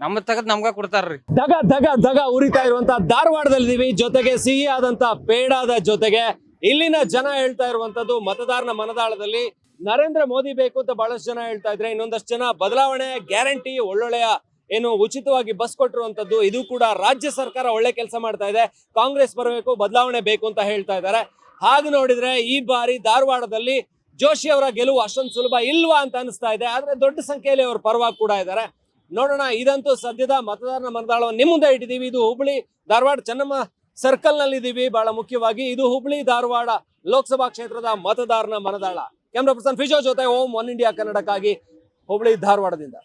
ನಮ್ದು ತಗದ್ ನಮ್ಗ ಕೊಡ್ತಾರ್ರಿ. ದಗ ದಗ ದಗ ಉರಿತಾ ಇರುವಂತ ಧಾರವಾಡದಲ್ಲಿದ್ದೀವಿ ಜೊತೆಗೆ ಸಿಹಿ ಆದಂತ ಪೇಡಾದ ಜೊತೆಗೆ ಇಲ್ಲಿನ ಜನ ಹೇಳ್ತಾ ಇರುವಂತದ್ದು ಮತದಾರನ ಮನದಾಳದಲ್ಲಿ ನರೇಂದ್ರ ಮೋದಿ ಬೇಕು ಅಂತ ಬಹಳಷ್ಟು ಜನ ಹೇಳ್ತಾ ಇದ್ರೆ ಇನ್ನೊಂದಷ್ಟು ಜನ ಬದಲಾವಣೆ ಗ್ಯಾರಂಟಿ ಒಳ್ಳೊಳ್ಳೆಯ ಏನು ಉಚಿತವಾಗಿ ಬಸ್ ಕೊಟ್ಟಿರುವಂತದ್ದು ಇದು ಕೂಡ ರಾಜ್ಯ ಸರ್ಕಾರ ಒಳ್ಳೆ ಕೆಲಸ ಮಾಡ್ತಾ ಇದೆ. ಕಾಂಗ್ರೆಸ್ ಬರಬೇಕು, ಬದಲಾವಣೆ ಬೇಕು ಅಂತ ಹೇಳ್ತಾ ಇದ್ದಾರೆ. ಹಾಗೆ ನೋಡಿದ್ರೆ ಈ ಬಾರಿ ಧಾರವಾಡದಲ್ಲಿ ಜೋಶಿ ಅವರ ಗೆಲುವು ಅಷ್ಟೊಂದು ಸುಲಭ ಇಲ್ವಾ ಅಂತ ಅನಿಸ್ತಾ ಇದೆ. ಆದ್ರೆ ದೊಡ್ಡ ಸಂಖ್ಯೆಯಲ್ಲಿ ಅವರು ಪರವಾಗಿ ಕೂಡ ಇದ್ದಾರೆ. ನೋಡೋಣ, ಇದಂತೂ ಸದ್ಯದ ಮತದಾರನ ಮನದಾಳವನ್ನು ನಿಮ್ಮ ಮುಂದೆ ಇಟ್ಟಿದ್ದೀವಿ. ಇದು ಹುಬ್ಳಿ ಧಾರವಾಡ ಚೆನ್ನಮ್ಮ ಸರ್ಕಲ್ನಲ್ಲಿ ಇದೀವಿ ಬಹಳ ಮುಖ್ಯವಾಗಿ. ಇದು ಹುಬ್ಳಿ ಧಾರವಾಡ ಲೋಕಸಭಾ ಕ್ಷೇತ್ರದ ಮತದಾರನ ಮನದಾಳ. ಕ್ಯಾಮ್ರಾ ಪರ್ಸನ್ ಫಿಜೋ ಜೊತೆ ಓಂ ಒನ್ ಇಂಡಿಯಾ ಕನ್ನಡಕ್ಕಾಗಿ ಹುಬ್ಳಿ ಧಾರವಾಡದಿಂದ.